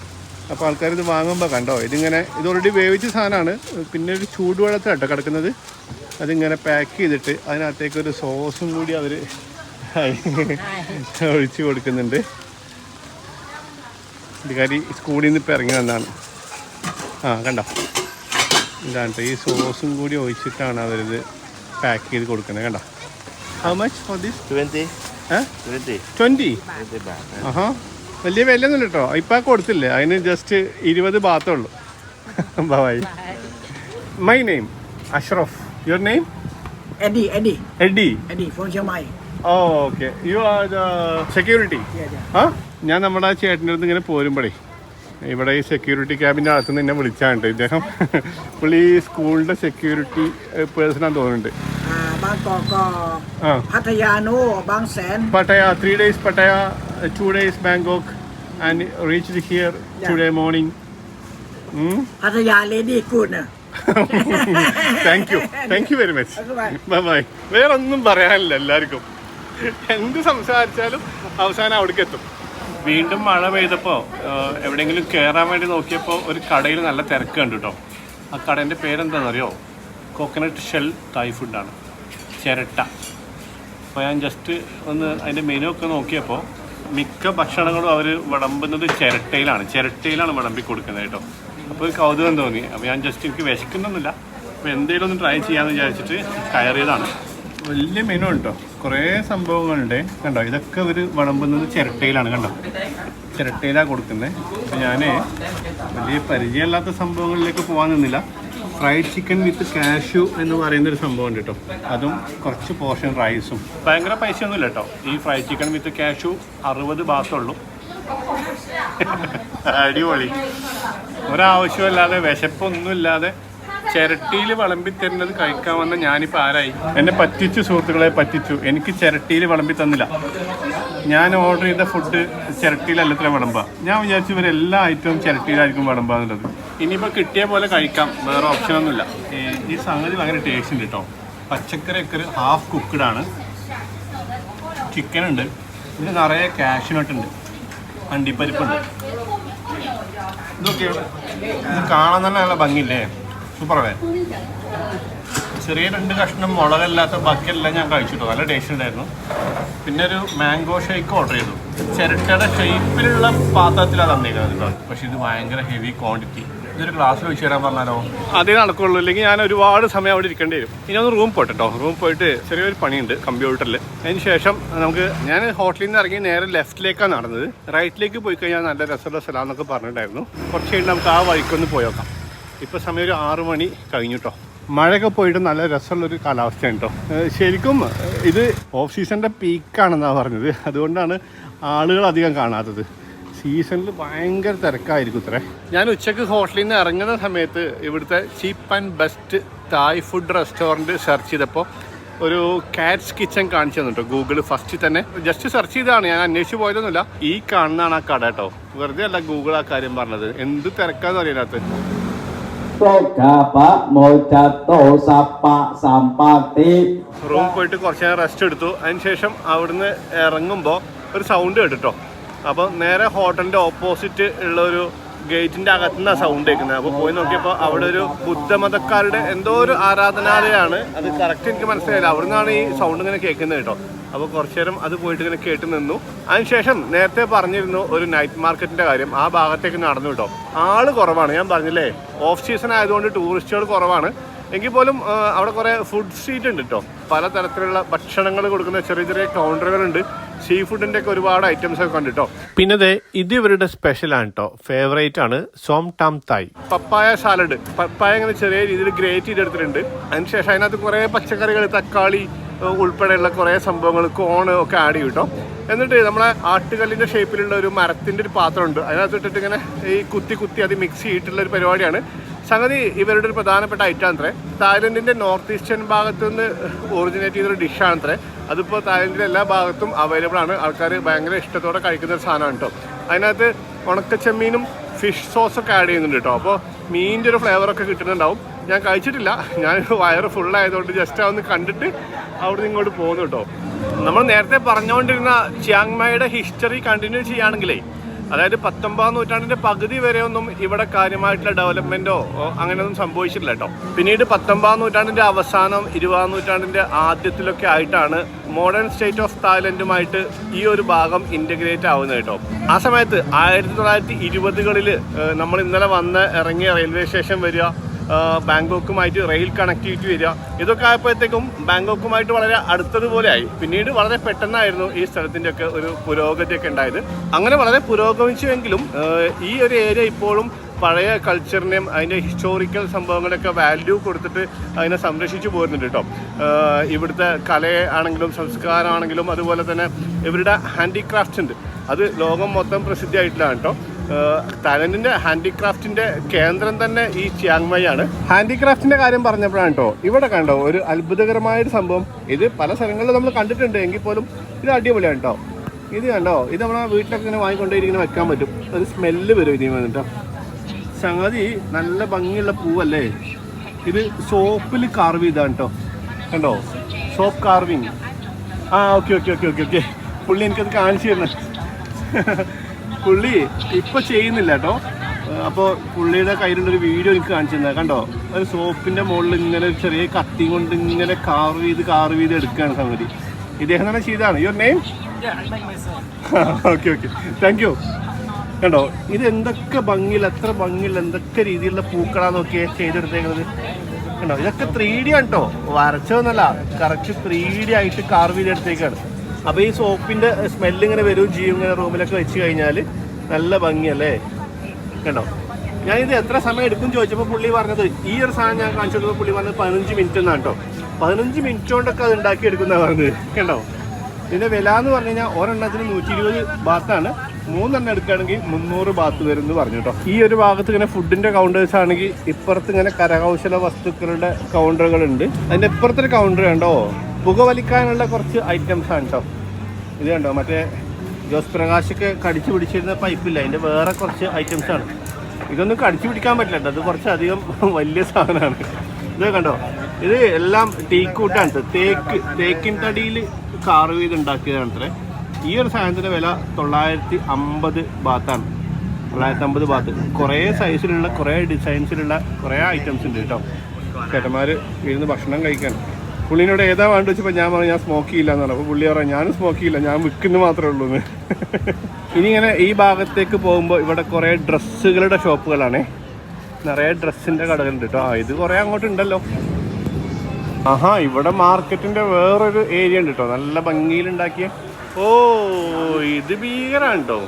അപ്പോൾ ആൾക്കാർ ഇത് വാങ്ങുമ്പോൾ കണ്ടോ? ഇതിങ്ങനെ ഇത് ഓൾറെഡി വേവിച്ച സാധനമാണ്. പിന്നെ ഒരു ചൂടുവെള്ളത്തിലാണ് കേട്ടോ കിടക്കുന്നത്. അതിങ്ങനെ പാക്ക് ചെയ്തിട്ട് അതിനകത്തേക്ക് ഒരു സോസും കൂടി അവർ ഒഴിച്ചു കൊടുക്കുന്നുണ്ട്. ഇതുകാരി സ്കൂളിൽ നിന്ന് ഇപ്പം ഇറങ്ങി വന്നതാണ്. ആ കണ്ടോ? ഇതാണ്. ഈ സോസും കൂടി ഒഴിച്ചിട്ടാണ് അവരിത് പാക്ക് ചെയ്ത് കൊടുക്കുന്നത് കണ്ട? ഹൗ മച്ച് ഫോർ ദിസ് 20 ഏ 20 ട്വന്റി 20 baht ആഹാ. വലിയ വിലയൊന്നും കേട്ടോ ഇപ്പം കൊടുത്തില്ലേ? അതിന് ജസ്റ്റ് ഇരുപത് ബാത്തേ ഉള്ളൂ. Bye my name Ashraf your name Eddie Eddie Eddie okay you are the security. ആ ഞാൻ നമ്മുടെ ആ ചേട്ടന്റെ അടുത്ത് ഇങ്ങനെ പോരുമ്പോഴേ ഇവിടെ ഈ സെക്യൂരിറ്റി ക്യാബിന്റെ അകത്ത് നിന്ന് എന്നെ വിളിച്ചാണ്ട് ഇദ്ദേഹം പുള്ളി ഈ സ്കൂളിന്റെ സെക്യൂരിറ്റി പേഴ്സണാന്ന് തോന്നുന്നുണ്ട്. Pattaya three days Pattaya two days Bangkok and reach here today morning. Thank you thank you very much bye bye വേറെ ഒന്നും പറയാനില്ല എല്ലാവർക്കും. എന്ത് സംസാരിച്ചാലും അവസാനം അവിടേക്ക് എത്തും. വീണ്ടും മഴ പെയ്തപ്പോൾ എവിടെയെങ്കിലും കയറാൻ വേണ്ടി നോക്കിയപ്പോൾ ഒരു കടയിൽ നല്ല തിരക്ക് കണ്ടു കേട്ടോ ആ കടേന്റെ പേരെന്താണെന്നറിയോ കോക്കനട്ട് ഷെൽ തായ് ഫുഡാണ് ചിരട്ട. അപ്പോൾ ഞാൻ ജസ്റ്റ് ഒന്ന് അതിന്റെ മെനു ഒക്കെ നോക്കിയപ്പോൾ മിക്ക ഭക്ഷണങ്ങളും അവർ വിളമ്പുന്നത് ചിരട്ടയിലാണ്. ചിരട്ടയിലാണ് വിളമ്പി കൊടുക്കുന്നത് കേട്ടോ. അപ്പോൾ ഒരു കൗതുകം തോന്നി. അപ്പോൾ ഞാൻ ജസ്റ്റ് എനിക്ക് വിശക്കുന്നൊന്നുമില്ല അപ്പോൾ എന്തെങ്കിലും ഒന്ന് ട്രൈ ചെയ്യാമെന്ന് വിചാരിച്ചിട്ട് കയറിയതാണ്. വലിയ മെനു കേട്ടോ കുറേ സംഭവങ്ങളുണ്ട്. കണ്ടോ ഇതൊക്കെ ഇവർ വിളമ്പുന്നത് ചിരട്ടയിലാണ് കണ്ടോ. ചിരട്ടയിലാണ് കൊടുക്കുന്നത്. അപ്പം ഞാൻ വലിയ പരിചയമില്ലാത്ത സംഭവങ്ങളിലേക്ക് പോകാൻ നിന്നില്ല. ഫ്രൈഡ് ചിക്കൻ വിത്ത് കാഷ്യൂ എന്ന് പറയുന്ന ഒരു സംഭവം ഉണ്ട് കേട്ടോ അതും കുറച്ച് പോർഷൻ റൈസും ഭയങ്കര പൈസ ഒന്നുമില്ല കേട്ടോ ഈ ഫ്രൈഡ് ചിക്കൻ വിത്ത് കാഷ്യൂ അറുപത് ബാത്തുള്ളൂ. അടിപൊളി. ഒരാവശ്യമില്ലാതെ വിശപ്പൊന്നുമില്ലാതെ ചിരട്ടിയിൽ വിളമ്പി തരുന്നത് കഴിക്കാൻ വന്ന ഞാനിപ്പോൾ ആരായി? എന്നെ പറ്റിച്ചു സുഹൃത്തുക്കളെ പറ്റിച്ചു. എനിക്ക് ചിരട്ടിയിൽ വിളമ്പി തന്നില്ല. ഞാൻ ഓർഡർ ചെയ്ത ഫുഡ് ചിരട്ടിയിലല്ല ഇത്ര വിളമ്പുക ഞാൻ വിചാരിച്ചു ഇവർ എല്ലാ ഐറ്റവും ചിരട്ടിയിലായിരിക്കും വിളമ്പുക എന്നുള്ളത്. ഇനിയിപ്പോൾ കിട്ടിയ പോലെ കഴിക്കാം. വേറെ ഓപ്ഷൻ ഒന്നുമില്ല. ഈ സംഗതി ഭയങ്കര ടേസ്റ്റ് ഉണ്ട് കേട്ടോ പച്ചക്കറി ഒക്കെ ഹാഫ് കുക്ക്ഡ് ആണ്. ചിക്കൻ ഉണ്ട്. ഇതിൽ നിറയെ കാഷ്യൂനട്ട് ഉണ്ട്. അണ്ടിപ്പരിപ്പുണ്ട്. ഇതൊക്കെ ഇത് കാണാൻ തന്നെ നല്ല ഭംഗിയില്ലേ? സൂപ്പറല്ലേ? ചെറിയ രണ്ട് കഷ്ണം മുളകല്ലാത്ത ബാക്കിയെല്ലാം ഞാൻ കഴിച്ചിട്ടു. നല്ല ടേസ്റ്റ് ഉണ്ടായിരുന്നു. പിന്നെ ഒരു മാംഗോ ഷേക്ക് ഓർഡർ ചെയ്തു. ചിരട്ടയുടെ ഷേപ്പിലുള്ള പാത്രത്തിലാണ് തന്നേക്കുന്നത് കേട്ടോ. പക്ഷെ ഇത് ഭയങ്കര ഹെവി ക്വാണ്ടിറ്റി ഇതൊരു ഗ്ലാസ് വെച്ച് തരാൻ പറഞ്ഞാലോ? അതേ നടക്കുള്ളൂ. അല്ലെങ്കിൽ ഞാൻ ഒരുപാട് സമയം അവിടെ ഇരിക്കേണ്ടി വരും. ഇനി ഒന്ന് റൂം പോയിട്ട് കേട്ടോ. റൂം പോയിട്ട് ചെറിയൊരു പണിയുണ്ട് കമ്പ്യൂട്ടറിൽ അതിന് ശേഷം നമുക്ക് ഞാൻ ഹോട്ടലിൽ നിന്ന് ഇറങ്ങി നേരെ ലെഫ്റ്റിലേക്കാണ് നടന്നത്. റൈറ്റിലേക്ക് പോയി കഴിഞ്ഞാൽ നല്ല രസമുള്ള സ്ഥലം പറഞ്ഞിട്ടുണ്ടായിരുന്നു. കുറച്ച് കഴിഞ്ഞ് നമുക്ക് ആ വഴിക്കൊന്ന് പോയി നോക്കാം ഇപ്പോൾ സമയം ഒരു ആറു മണി കഴിഞ്ഞു കേട്ടോ മഴയൊക്കെ പോയിട്ട് നല്ല രസമുള്ളൊരു കാലാവസ്ഥയാണ് കേട്ടോ ശരിക്കും ഇത് ഓഫ് സീസണിന്റെ പീക്കാണെന്നാണ് പറഞ്ഞത്. അതുകൊണ്ടാണ് ആളുകൾ അധികം കാണാത്തത്. സീസണിൽ ഭയങ്കര തിരക്കായിരിക്കും ഇത്രേ. ഞാൻ ഉച്ചയ്ക്ക് ഹോട്ടലിൽ നിന്ന് ഇറങ്ങുന്ന സമയത്ത് ഇവിടുത്തെ cheap and best Thai food restaurant search ചെയ്തപ്പോൾ ഒരു കാറ്റ്സ് കിച്ചൺ കാണിച്ചു തന്നിട്ടോ. ഗൂഗിൾ ഫസ്റ്റ് തന്നെ. ജസ്റ്റ് സെർച്ച് ചെയ്താണ് ഞാൻ അന്വേഷിച്ച് പോയതൊന്നുമില്ല. ഈ കാണുന്നതാണ് ആ കട കേട്ടോ വെറുതെ അല്ല ഗൂഗിൾ ആ കാര്യം പറഞ്ഞത്. എന്ത് തിരക്കാന്ന് അറിയാത്ത റൂം പോയിട്ട് കുറച്ച് നേരം റെസ്റ്റ് എടുത്തു. അതിനുശേഷം അവിടുന്ന് ഇറങ്ങുമ്പോൾ ഒരു സൗണ്ട് കേട്ടിട്ടോ? അപ്പോൾ നേരെ ഹോട്ടലിന്റെ ഓപ്പോസിറ്റ് ഉള്ള ഒരു ഗേറ്റിന്റെ അകത്തുനിന്ന് സൗണ്ട് കേൾക്കുന്നത്. അപ്പോൾ പോയി നോക്കിയപ്പോൾ അവിടെ ഒരു ബുദ്ധമതക്കാരുടെ എന്തോ ഒരു ആരാധനാലയമാണ് അത് കറക്റ്റ് എനിക്ക് മനസ്സിലായില്ല. അവിടെ നിന്നാണ് ഈ സൗണ്ട് ഇങ്ങനെ കേൾക്കുന്നത് കേട്ടോ. അപ്പോൾ കുറച്ചു നേരം അത് പോയിട്ട് ഇങ്ങനെ കേട്ട് നിന്നു. അതിനുശേഷം നേരത്തെ പറഞ്ഞിരുന്നു ഒരു നൈറ്റ് മാർക്കറ്റിന്റെ കാര്യം. ആ ഭാഗത്തേക്ക് നടന്നു കേട്ടോ. ആൾ കുറവാണ് ഞാൻ പറഞ്ഞില്ലേ? ഓഫ് സീസൺ ആയതുകൊണ്ട് ടൂറിസ്റ്റുകൾ കുറവാണ്. എങ്കിൽ പോലും അവിടെ കുറേ ഫുഡ് സ്ട്രീറ്റ് ഉണ്ട് കേട്ടോ. പലതരത്തിലുള്ള ഭക്ഷണങ്ങൾ കൊടുക്കുന്ന ചെറിയ ചെറിയ കൗണ്ടറുകളുണ്ട് സീ ഫുഡിന്റെ ഒക്കെ ഒരുപാട് ഐറ്റംസ് ഒക്കെ ഉണ്ട് കേട്ടോ പിന്നെ ദേ ഇത് ഇവരുടെ സ്പെഷ്യൽ ആണ് കേട്ടോ. ഫേവറേറ്റ് ആണ് സോം ടാം തായ് പപ്പായ സാലഡ് പപ്പായ ഇങ്ങനെ ചെറിയ രീതിയിൽ ഗ്രേറ്റ് ചെയ്തെടുത്തിട്ടുണ്ട്. അതിനുശേഷം അതിനകത്ത് കുറേ പച്ചക്കറികൾ തക്കാളി ഉൾപ്പെടെയുള്ള കുറേ സംഭവങ്ങൾ കോണ് ഒക്കെ ആഡ് ചെയ്യും കേട്ടോ എന്നിട്ട് നമ്മളെ ആട്ടുകല്ലിന്റെ ഷേപ്പിലുള്ള ഒരു മരത്തിന്റെ ഒരു പാത്രമുണ്ട്. അതിനകത്ത് ഇട്ടിട്ട് ഇങ്ങനെ ഈ കുത്തി കുത്തി അത് മിക്സ് ചെയ്തിട്ടുള്ള ഒരു പരിപാടിയാണ്. സംഗതി ഇവരുടെ ഒരു പ്രധാനപ്പെട്ട ഐറ്റം അത്രേ തായ്ലൻഡിന്റെ നോർത്ത് ഈസ്റ്റേൺ ഭാഗത്ത് നിന്ന് ഒറിജിനേറ്റ് ചെയ്തൊരു ഡിഷാണ് അത്രേ അതിപ്പോൾ തായ്ലൻഡിലെ എല്ലാ ഭാഗത്തും അവൈലബിൾ ആണ്. ആൾക്കാർ ഭയങ്കര ഇഷ്ടത്തോടെ കഴിക്കുന്ന ഒരു സാധനമാണ് കേട്ടോ അതിനകത്ത് ഉണക്കച്ചെമ്മീനും ഫിഷ് സോസൊക്കെ ആഡ് ചെയ്യുന്നുണ്ട് കേട്ടോ അപ്പോൾ മീനിന്റെ ഒരു ഫ്ലേവറൊക്കെ കിട്ടുന്നുണ്ടാവും. ഞാൻ കഴിച്ചിട്ടില്ല. ഞാൻ വയറ് ഫുള്ളായതുകൊണ്ട് ജസ്റ്റ് അതൊന്ന് കണ്ടിട്ട് അവിടെ നിന്ന് ഇങ്ങോട്ട് പോകുന്നു കേട്ടോ. നമ്മൾ നേരത്തെ പറഞ്ഞുകൊണ്ടിരുന്ന ചിയാങ്മായുടെ ഹിസ്റ്ററി കണ്ടിന്യൂ ചെയ്യുകയാണെങ്കിലേ അതായത് പത്തൊമ്പതാം നൂറ്റാണ്ടിന്റെ പകുതി വരെ ഒന്നും ഇവിടെ കാര്യമായിട്ടുള്ള ഡെവലപ്മെന്റോ അങ്ങനെയൊന്നും സംഭവിച്ചിട്ടില്ല കേട്ടോ. പിന്നീട് പത്തൊമ്പതാം നൂറ്റാണ്ടിന്റെ അവസാനം ഇരുപതാം നൂറ്റാണ്ടിന്റെ ആദ്യത്തിലൊക്കെ ആയിട്ടാണ് മോഡേൺ സ്റ്റേറ്റ് ഓഫ് തായ്ലൻഡുമായിട്ട് ഈ ഒരു ഭാഗം ഇന്റഗ്രേറ്റ് ആവുന്നത് കേട്ടോ. ആ സമയത്ത് ആയിരത്തി തൊള്ളായിരത്തി ഇരുപതുകളിൽ നമ്മൾ ഇന്നലെ വന്ന് ഇറങ്ങിയ റെയിൽവേ സ്റ്റേഷൻ വരിക ബാങ്കോക്കുമായിട്ട് റെയിൽ കണക്ടിവിറ്റി വരിക. ഇതൊക്കെ ആയപ്പോഴത്തേക്കും ബാങ്കോക്കുമായിട്ട് വളരെ അടുത്തതുപോലെ ആയി. പിന്നീട് വളരെ പെട്ടെന്നായിരുന്നു ഈ സ്ഥലത്തിന്റെ ഒക്കെ ഒരു പുരോഗതിയൊക്കെ ഉണ്ടായത്. അങ്ങനെ വളരെ പുരോഗമിച്ചുവെങ്കിലും ഈ ഒരു ഏരിയ ഇപ്പോഴും പഴയ കൾച്ചറിനെയും അതിന്റെ ഹിസ്റ്റോറിക്കൽ സംഭവങ്ങളൊക്കെ വാല്യൂ കൊടുത്തിട്ട് അതിനെ സംരക്ഷിച്ചു പോരുന്നുണ്ട് കേട്ടോ. ഇവിടുത്തെ കലയാണെങ്കിലും സംസ്കാരമാണെങ്കിലും അതുപോലെ തന്നെ ഇവരുടെ ഹാൻഡിക്രാഫ്റ്റ്സ് ഉണ്ട്. അത് ലോകം മൊത്തം പ്രസിദ്ധിയായിട്ടുള്ളതാണ് കേട്ടോ. തായ്ലൻഡിന്റെ ഹാൻഡിക്രാഫ്റ്റിന്റെ കേന്ദ്രം തന്നെ ഈ ചിയാങ്മൈ ആണ്. ഹാൻഡിക്രാഫ്റ്റിന്റെ കാര്യം പറഞ്ഞപ്പോഴാണ് കേട്ടോ ഇവിടെ കണ്ടോ ഒരു അത്ഭുതകരമായ ഒരു സംഭവം. ഇത് പല സ്ഥലങ്ങളിൽ നമ്മൾ കണ്ടിട്ടുണ്ട് എങ്കിൽ പോലും ഇത് അടിപൊളിയാണ് കേട്ടോ ഇത് കണ്ടോ ഇത് നമ്മളെ വീട്ടിലൊക്കെ ഇങ്ങനെ വാങ്ങിക്കൊണ്ടിരിക്കുന്ന വെക്കാൻ പറ്റും. ഒരു സ്മെല്ല് വരും ഇതിന് വന്നിട്ടോ സംഗതി നല്ല ഭംഗിയുള്ള പൂവല്ലേ? ഇത് സോപ്പിൽ കാർവ് ചെയ്താണ് കേട്ടോ കണ്ടോ? സോപ്പ് കാർവിങ് ആ okay okay okay okay okay പുള്ളി എനിക്കത് കാണിച്ചു തരുന്നത് പുള്ളി ഇപ്പൊ ചെയ്യുന്നില്ല കേട്ടോ. അപ്പോൾ പുള്ളിയുടെ കയ്യിലുള്ളൊരു വീഡിയോ എനിക്ക് കാണിച്ചു തന്നെ കണ്ടോ? ഒരു സോപ്പിന്റെ മുകളിൽ ഇങ്ങനെ ഒരു ചെറിയ കത്തി കൊണ്ട് ഇങ്ങനെ കാർവ് ചെയ്ത് കാർവ് ചെയ്ത് എടുക്കുകയാണ് സംഗതി. ഇദ്ദേഹം തന്നെ ചെയ്താണ് your name okay okay thank you കണ്ടോ? ഇത് എന്തൊക്കെ ഭംഗിയിൽ എത്ര ഭംഗിയിൽ എന്തൊക്കെ രീതിയിലുള്ള പൂക്കളാന്നൊക്കെ ചെയ്തെടുത്തേക്കുന്നത് കണ്ടോ? ഇതൊക്കെ ത്രീ ഡി ആണ് കേട്ടോ വരച്ചതെന്നല്ല. കറക്റ്റ് ത്രീ ഡി ആയിട്ട് കാർവ് ചെയ്തെടുത്തേക്കാണ്. അപ്പൊ ഈ സോപ്പിന്റെ സ്മെല്ല് ഇങ്ങനെ വരും ചെയ്യും ഇങ്ങനെ റൂമിലൊക്കെ വെച്ച് കഴിഞ്ഞാൽ നല്ല ഭംഗിയല്ലേ? കണ്ടോ? ഇത് എത്ര സമയം എടുക്കും ചോദിച്ചപ്പോൾ പുള്ളി പറഞ്ഞത് ഈ ഒരു സാധനം ഞാൻ കാണിച്ചു കൊടുത്തപ്പോൾ പുള്ളി പറഞ്ഞത് പതിനഞ്ച് മിനിറ്റ് എന്നാണ് കേട്ടോ പതിനഞ്ച് മിനിറ്റ് കൊണ്ടൊക്കെ അത് ഉണ്ടാക്കി എടുക്കുന്ന പറഞ്ഞത് കണ്ടോ? ഇതിന്റെ വില എന്ന് പറഞ്ഞു കഴിഞ്ഞാൽ ഒരെണ്ണത്തിന് നൂറ്റി ഇരുപത് ബാത്താണ്. മൂന്നെണ്ണം എടുക്കുകയാണെങ്കിൽ മുന്നൂറ് ബാത്ത് വരും എന്ന് പറഞ്ഞു കേട്ടോ ഈ ഒരു ഭാഗത്ത് ഇങ്ങനെ ഫുഡിന്റെ കൗണ്ടേഴ്സ് ആണെങ്കിൽ ഇപ്പുറത്ത് ഇങ്ങനെ കരകൗശല വസ്തുക്കളുടെ കൗണ്ടറുകളുണ്ട് അതിന്റെ ഇപ്പുറത്തൊരു കൗണ്ടർ കണ്ടോ? പുകവലിക്കാനുള്ള കുറച്ച് ഐറ്റംസ് ആണ് കേട്ടോ ഇത് കണ്ടോ? മറ്റേ ജോസ് പ്രകാശൊക്കെ കടിച്ചു പിടിച്ചിരുന്ന പൈപ്പില്ല? അതിന്റെ വേറെ കുറച്ച് ഐറ്റംസ് ആണ് ഇതൊന്നും കടിച്ചു പിടിക്കാൻ പറ്റില്ല കേട്ടോ. അത് കുറച്ചധികം വലിയ സാധനമാണ്. ഇത് കണ്ടോ? ഇത് എല്ലാം ടീക്കൂട്ടാണ് ട്ടോ. തേക്ക് തേക്കിൻ തടിയിൽ കാർവ് ചെയ്ത് ഉണ്ടാക്കിയതാണ് അത്രേ. ഈ ഒരു സാധനത്തിന്റെ വില തൊള്ളായിരത്തി അമ്പത് ബാത്താണ്. തൊള്ളായിരത്തി അമ്പത് ബാത്ത്. കുറേ സൈസിലുള്ള കുറേ ഡിസൈൻസിലുള്ള കുറേ ഐറ്റംസ് ഉണ്ട് കേട്ടോ. ചേട്ടന്മാർ ഇരുന്ന് ഭക്ഷണം കഴിക്കാൻ പുള്ളിനോട് ഏതാ വേണ്ട വെച്ചപ്പോൾ ഞാൻ പറഞ്ഞു ഞാൻ സ്മോക്ക് ചെയ്യില്ല എന്ന് പറഞ്ഞു. അപ്പോൾ പുള്ളി പറഞ്ഞു ഞാനും സ്മോക്ക് ചെയ്യില്ല ഞാൻ വിൽക്കുന്നു മാത്രമേ ഉള്ളൂ എന്ന്. ഇനി ഇങ്ങനെ ഈ ഭാഗത്തേക്ക് പോകുമ്പോൾ ഇവിടെ കുറേ ഡ്രസ്സുകളുടെ ഷോപ്പുകളാണേ. നിറയെ ഡ്രസ്സിന്റെ കടകളുണ്ട് കേട്ടോ. ആ ഇത് കുറേ അങ്ങോട്ട് ഉണ്ടല്ലോ. ആഹാ ഇവിടെ മാർക്കറ്റിന്റെ വേറൊരു ഏരിയ ഉണ്ട് കേട്ടോ. നല്ല ഭംഗിയിൽ ഉണ്ടാക്കിയ ഓ ഇത് ഭീകരാണ് കേട്ടോ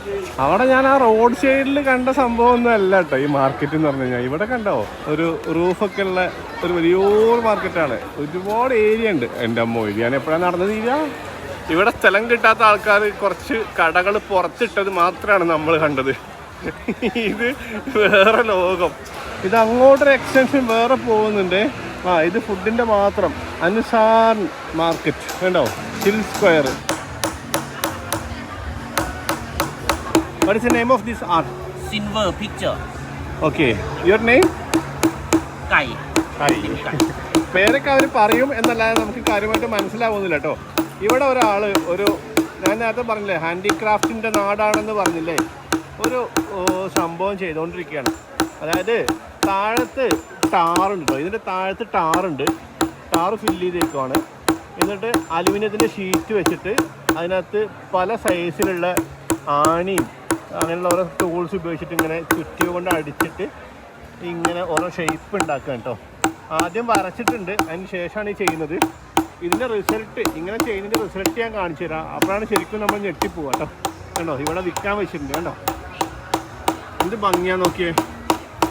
അവിടെ ഞാൻ ആ റോഡ് സൈഡിൽ കണ്ട സംഭവം ഒന്നും അല്ല കേട്ടോ ഈ മാർക്കറ്റ് എന്ന് പറഞ്ഞു കഴിഞ്ഞാൽ ഇവിടെ കണ്ടോ ഒരു റൂഫൊക്കെ ഉള്ള ഒരു വലിയൊരു മാർക്കറ്റാണ് ഒരുപാട് ഏരിയ ഉണ്ട്. എന്റെ അമ്മ ഞാൻ എപ്പോഴാണ് നടന്നത് തീരാ ഇവിടെ സ്ഥലം കിട്ടാത്ത ആൾക്കാർ കുറച്ച് കടകൾ പുറത്തിട്ടത് മാത്രമാണ് നമ്മൾ കണ്ടത്. ഇത് വേറെ ലോകം. ഇത് അങ്ങോട്ടൊരു എക്സ്റ്റൻഷൻ വേറെ പോകുന്നുണ്ട്. ആ ഇത് ഫുഡിന്റെ മാത്രം. അനുസാർ മാർക്കറ്റ് കണ്ടോ? Chill square what is the name of this art? silver picture. Okay. Your name? ไก่ പേരൊക്കെ അവർ പറയും എന്നല്ലാതെ നമുക്ക് കാര്യമായിട്ട് മനസ്സിലാവുന്നില്ല കേട്ടോ. ഇവിടെ ഒരാൾ ഒരു ഞാൻ നേരത്തെ പറഞ്ഞില്ലേ ഹാൻഡിക്രാഫ്റ്റിന്റെ നാടാണെന്ന് പറഞ്ഞില്ലേ? ഒരു ഓ, സംഭവം ചെയ്തുകൊണ്ടിരിക്കുകയാണ് അതായത് താഴത്ത് ടാറുണ്ട് കേട്ടോ. ഇതിന്റെ താഴത്ത് ടാറുണ്ട്. Tar fill ചെയ്തേക്കുവാണ്. എന്നിട്ട് അലുമിനിയത്തിന്റെ ഷീറ്റ് വെച്ചിട്ട് അതിനകത്ത് പല സൈസിലുള്ള ആണിയും അങ്ങനെയുള്ള ഓരോ ടൂൾസ് ഉപയോഗിച്ചിട്ട് ഇങ്ങനെ ചുറ്റി കൊണ്ട് അടിച്ചിട്ട് ഇങ്ങനെ ഓരോ ഷേപ്പ് ഉണ്ടാക്കുക കേട്ടോ. ആദ്യം വരച്ചിട്ടുണ്ട് അതിന് ശേഷമാണ് ഈ ചെയ്യുന്നത്. ഇതിന്റെ റിസൾട്ട് ഇങ്ങനെ ചെയ്യുന്നതിന്റെ റിസൾട്ട് ഞാൻ കാണിച്ചു തരാം. അപ്പോഴാണ് ശരിക്കും നമ്മൾ ഞെട്ടിപ്പോവുക കേട്ടോ. കണ്ടോ ഇവിടെ വിൽക്കാൻ വെച്ചിട്ടുണ്ട് കണ്ടോ. എന്ത് ഭംഗിയാണ് നോക്കിയേ.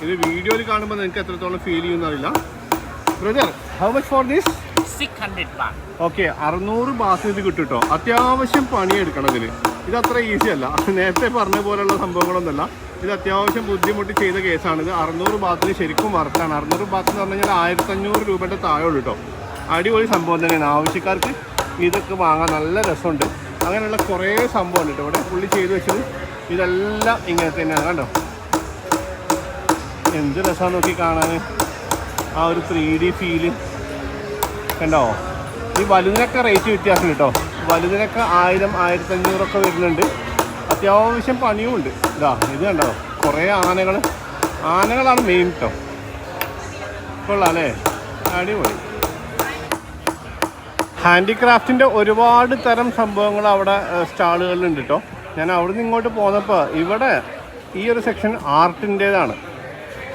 ഇത് വീഡിയോയിൽ കാണുമ്പോൾ നിങ്ങൾക്ക് എത്രത്തോളം feel ചെയ്യുമെന്നറിയില്ല brother how much for this 600 baht okay അറുന്നൂറ് ബാസ് ഇത് കിട്ടും അത്യാവശ്യം പണിയെടുക്കണം ഇതിന്. ഇത് അത്ര ഈസി അല്ല നേരത്തെ പറഞ്ഞ പോലുള്ള സംഭവങ്ങളൊന്നുമല്ല. ഇത് അത്യാവശ്യം ബുദ്ധിമുട്ട് ചെയ്ത കേസാണ്. ഇത് അറുന്നൂറ് ബാത്തിന് ശരിക്കും വർത്താണ് അറുന്നൂറ് ബാത്ത് എന്ന് പറഞ്ഞാൽ കഴിഞ്ഞാൽ ആയിരത്തഞ്ഞൂറ് രൂപയുടെ താഴെയുള്ളൂ കേട്ടോ. അടിപൊളി സംഭവം തന്നെയാണ്. ആവശ്യക്കാർക്ക് ഇതൊക്കെ വാങ്ങാൻ നല്ല രസമുണ്ട്. അങ്ങനെയുള്ള കുറേ സംഭവമുണ്ട് കേട്ടോ. ഇവിടെ പുള്ളി ചെയ്ത് വെച്ചത് ഇതെല്ലാം ഇങ്ങനെ തന്നെയാണ്. കണ്ടോ? എന്ത് രസമാണ് നോക്കി കാണാൻ. ആ ഒരു ത്രീ ഡി ഫീൽ കണ്ടോ ഈ വലുതിനൊക്കെ റേറ്റ് വ്യത്യാസം കേട്ടോ വലുതിനൊക്കെ ആയിരം ആയിരത്തി അഞ്ഞൂറൊക്കെ വരുന്നുണ്ട്. അത്യാവശ്യം പണിയും ഉണ്ട്. ഇതാ ഇത് കണ്ടോ? കുറേ ആനകൾ ആനകളാണ് മെയിൻ കേട്ടോ കൊള്ളാം അല്ലേ അടിപൊളി. ഹാൻഡിക്രാഫ്റ്റിന്റെ ഒരുപാട് തരം സംഭവങ്ങൾ അവിടെ സ്റ്റാളുകളിലുണ്ട് കേട്ടോ ഞാൻ അവിടെ നിന്ന് ഇങ്ങോട്ട് പോന്നപ്പോൾ ഇവിടെ ഈ ഒരു സെക്ഷൻ ആർട്ടിന്റേതാണ്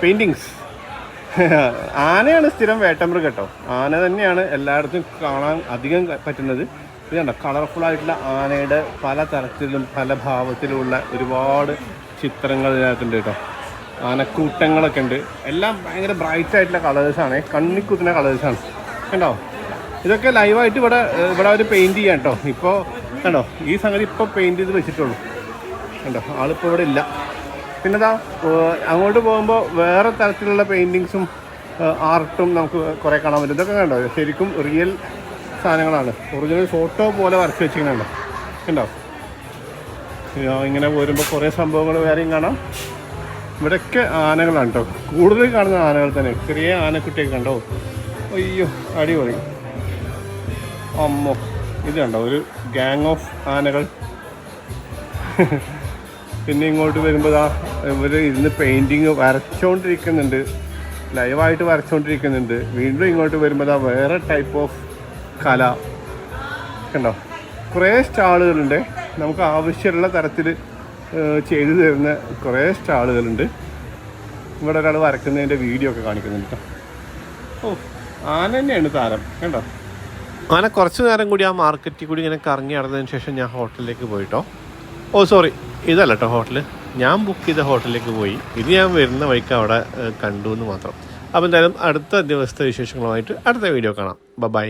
പെയിന്റിങ്സ് ആനയാണ് സ്ഥിരം വേട്ടമൃഗം കേട്ടോ. ആന തന്നെയാണ് എല്ലായിടത്തും കാണാൻ അധികം പറ്റുന്നത്. ഇത് കളർഫുൾ ആയിട്ടുള്ള ആനയുടെ പല തരത്തിലും പല ഭാവത്തിലുമുള്ള ഒരുപാട് ചിത്രങ്ങൾ ഇതിനകത്തുണ്ട് കേട്ടോ. ആനക്കൂട്ടങ്ങളൊക്കെ ഉണ്ട്. എല്ലാം ഭയങ്കര ബ്രൈറ്റ് ആയിട്ടുള്ള കളേഴ്സാണ് കണ്ണിക്കുത്തുന്ന കളേഴ്സാണ് കണ്ടോ? ഇതൊക്കെ ലൈവായിട്ട് ഇവിടെ ഇവിടെ അവർ പെയിന്റ് ചെയ്യാം കേട്ടോ. ഇപ്പോൾ കണ്ടോ? ഈ സംഗതി ഇപ്പോൾ പെയിന്റ് ചെയ്ത് വെച്ചിട്ടുള്ളൂ. കണ്ടോ? ആളിപ്പോൾ ഇവിടെ ഇല്ല. പിന്നെതാ ഏഹ്, അങ്ങോട്ട് പോകുമ്പോൾ വേറെ തരത്തിലുള്ള പെയിന്റിങ്സും ആർട്ടും നമുക്ക് കുറേ കാണാൻ പറ്റും. ഇതൊക്കെ കണ്ടോ? ശരിക്കും റിയൽ സാധനങ്ങളാണ്. ഒറിജിനൽ ഫോട്ടോ പോലെ വരച്ച് വെച്ചിരിക്കുന്നുണ്ടോ. കണ്ടോ? ഇങ്ങനെ പോരുമ്പോൾ കുറേ സംഭവങ്ങൾ വേറെയും കാണാം. ഇവിടെയൊക്കെ ആനകളാണ് കേട്ടോ കൂടുതൽ കാണുന്ന ആനകൾ തന്നെ. ചെറിയ ആനക്കുട്ടിയൊക്കെ കണ്ടോ? അയ്യോ അടിപൊളി. അമ്മോ ഇത് കണ്ടോ? ഒരു ഗാങ് ഓഫ് ആനകൾ. പിന്നെ ഇങ്ങോട്ട് വരുമ്പോൾ ദാ ഇവർ ഇരുന്ന് പെയിന്റിങ് വരച്ചുകൊണ്ടിരിക്കുന്നുണ്ട് ലൈവായിട്ട് വരച്ചുകൊണ്ടിരിക്കുന്നുണ്ട് വീണ്ടും ഇങ്ങോട്ട് വരുമ്പോൾ അതാ വേറെ ടൈപ്പ് ഓഫ് കല. കണ്ടോ? കുറേ സ്റ്റാളുകളുണ്ട്. നമുക്ക് ആവശ്യമുള്ള തരത്തിൽ ചെയ്തു തരുന്ന കുറേ സ്റ്റാളുകളുണ്ട്. ഇവിടെ ഒരാൾ വരക്കുന്നതിന്റെ വീഡിയോ ഒക്കെ കാണിക്കുന്നുണ്ട് ഓ ആന തന്നെയാണ് താരം. കണ്ടോ? ആന കുറച്ച് നേരം കൂടി ആ മാർക്കറ്റിൽ കൂടി ഇങ്ങനെ കറങ്ങി നടന്നതിന് ശേഷം ഞാൻ ഹോട്ടലിലേക്ക് പോയിട്ടോ. ഓ സോറി ഇതല്ല കേട്ടോ ഹോട്ടൽ ഞാൻ ബുക്ക് ചെയ്ത ഹോട്ടലിലേക്ക് പോയി. ഇനി ഞാൻ വരുന്ന വഴിക്ക് അവിടെ കണ്ടു എന്ന് മാത്രം. അപ്പോൾ എന്തായാലും അടുത്ത ദിവസത്തെ വിശേഷങ്ങളുമായിട്ട് അടുത്ത വീഡിയോ കാണാം. ബൈ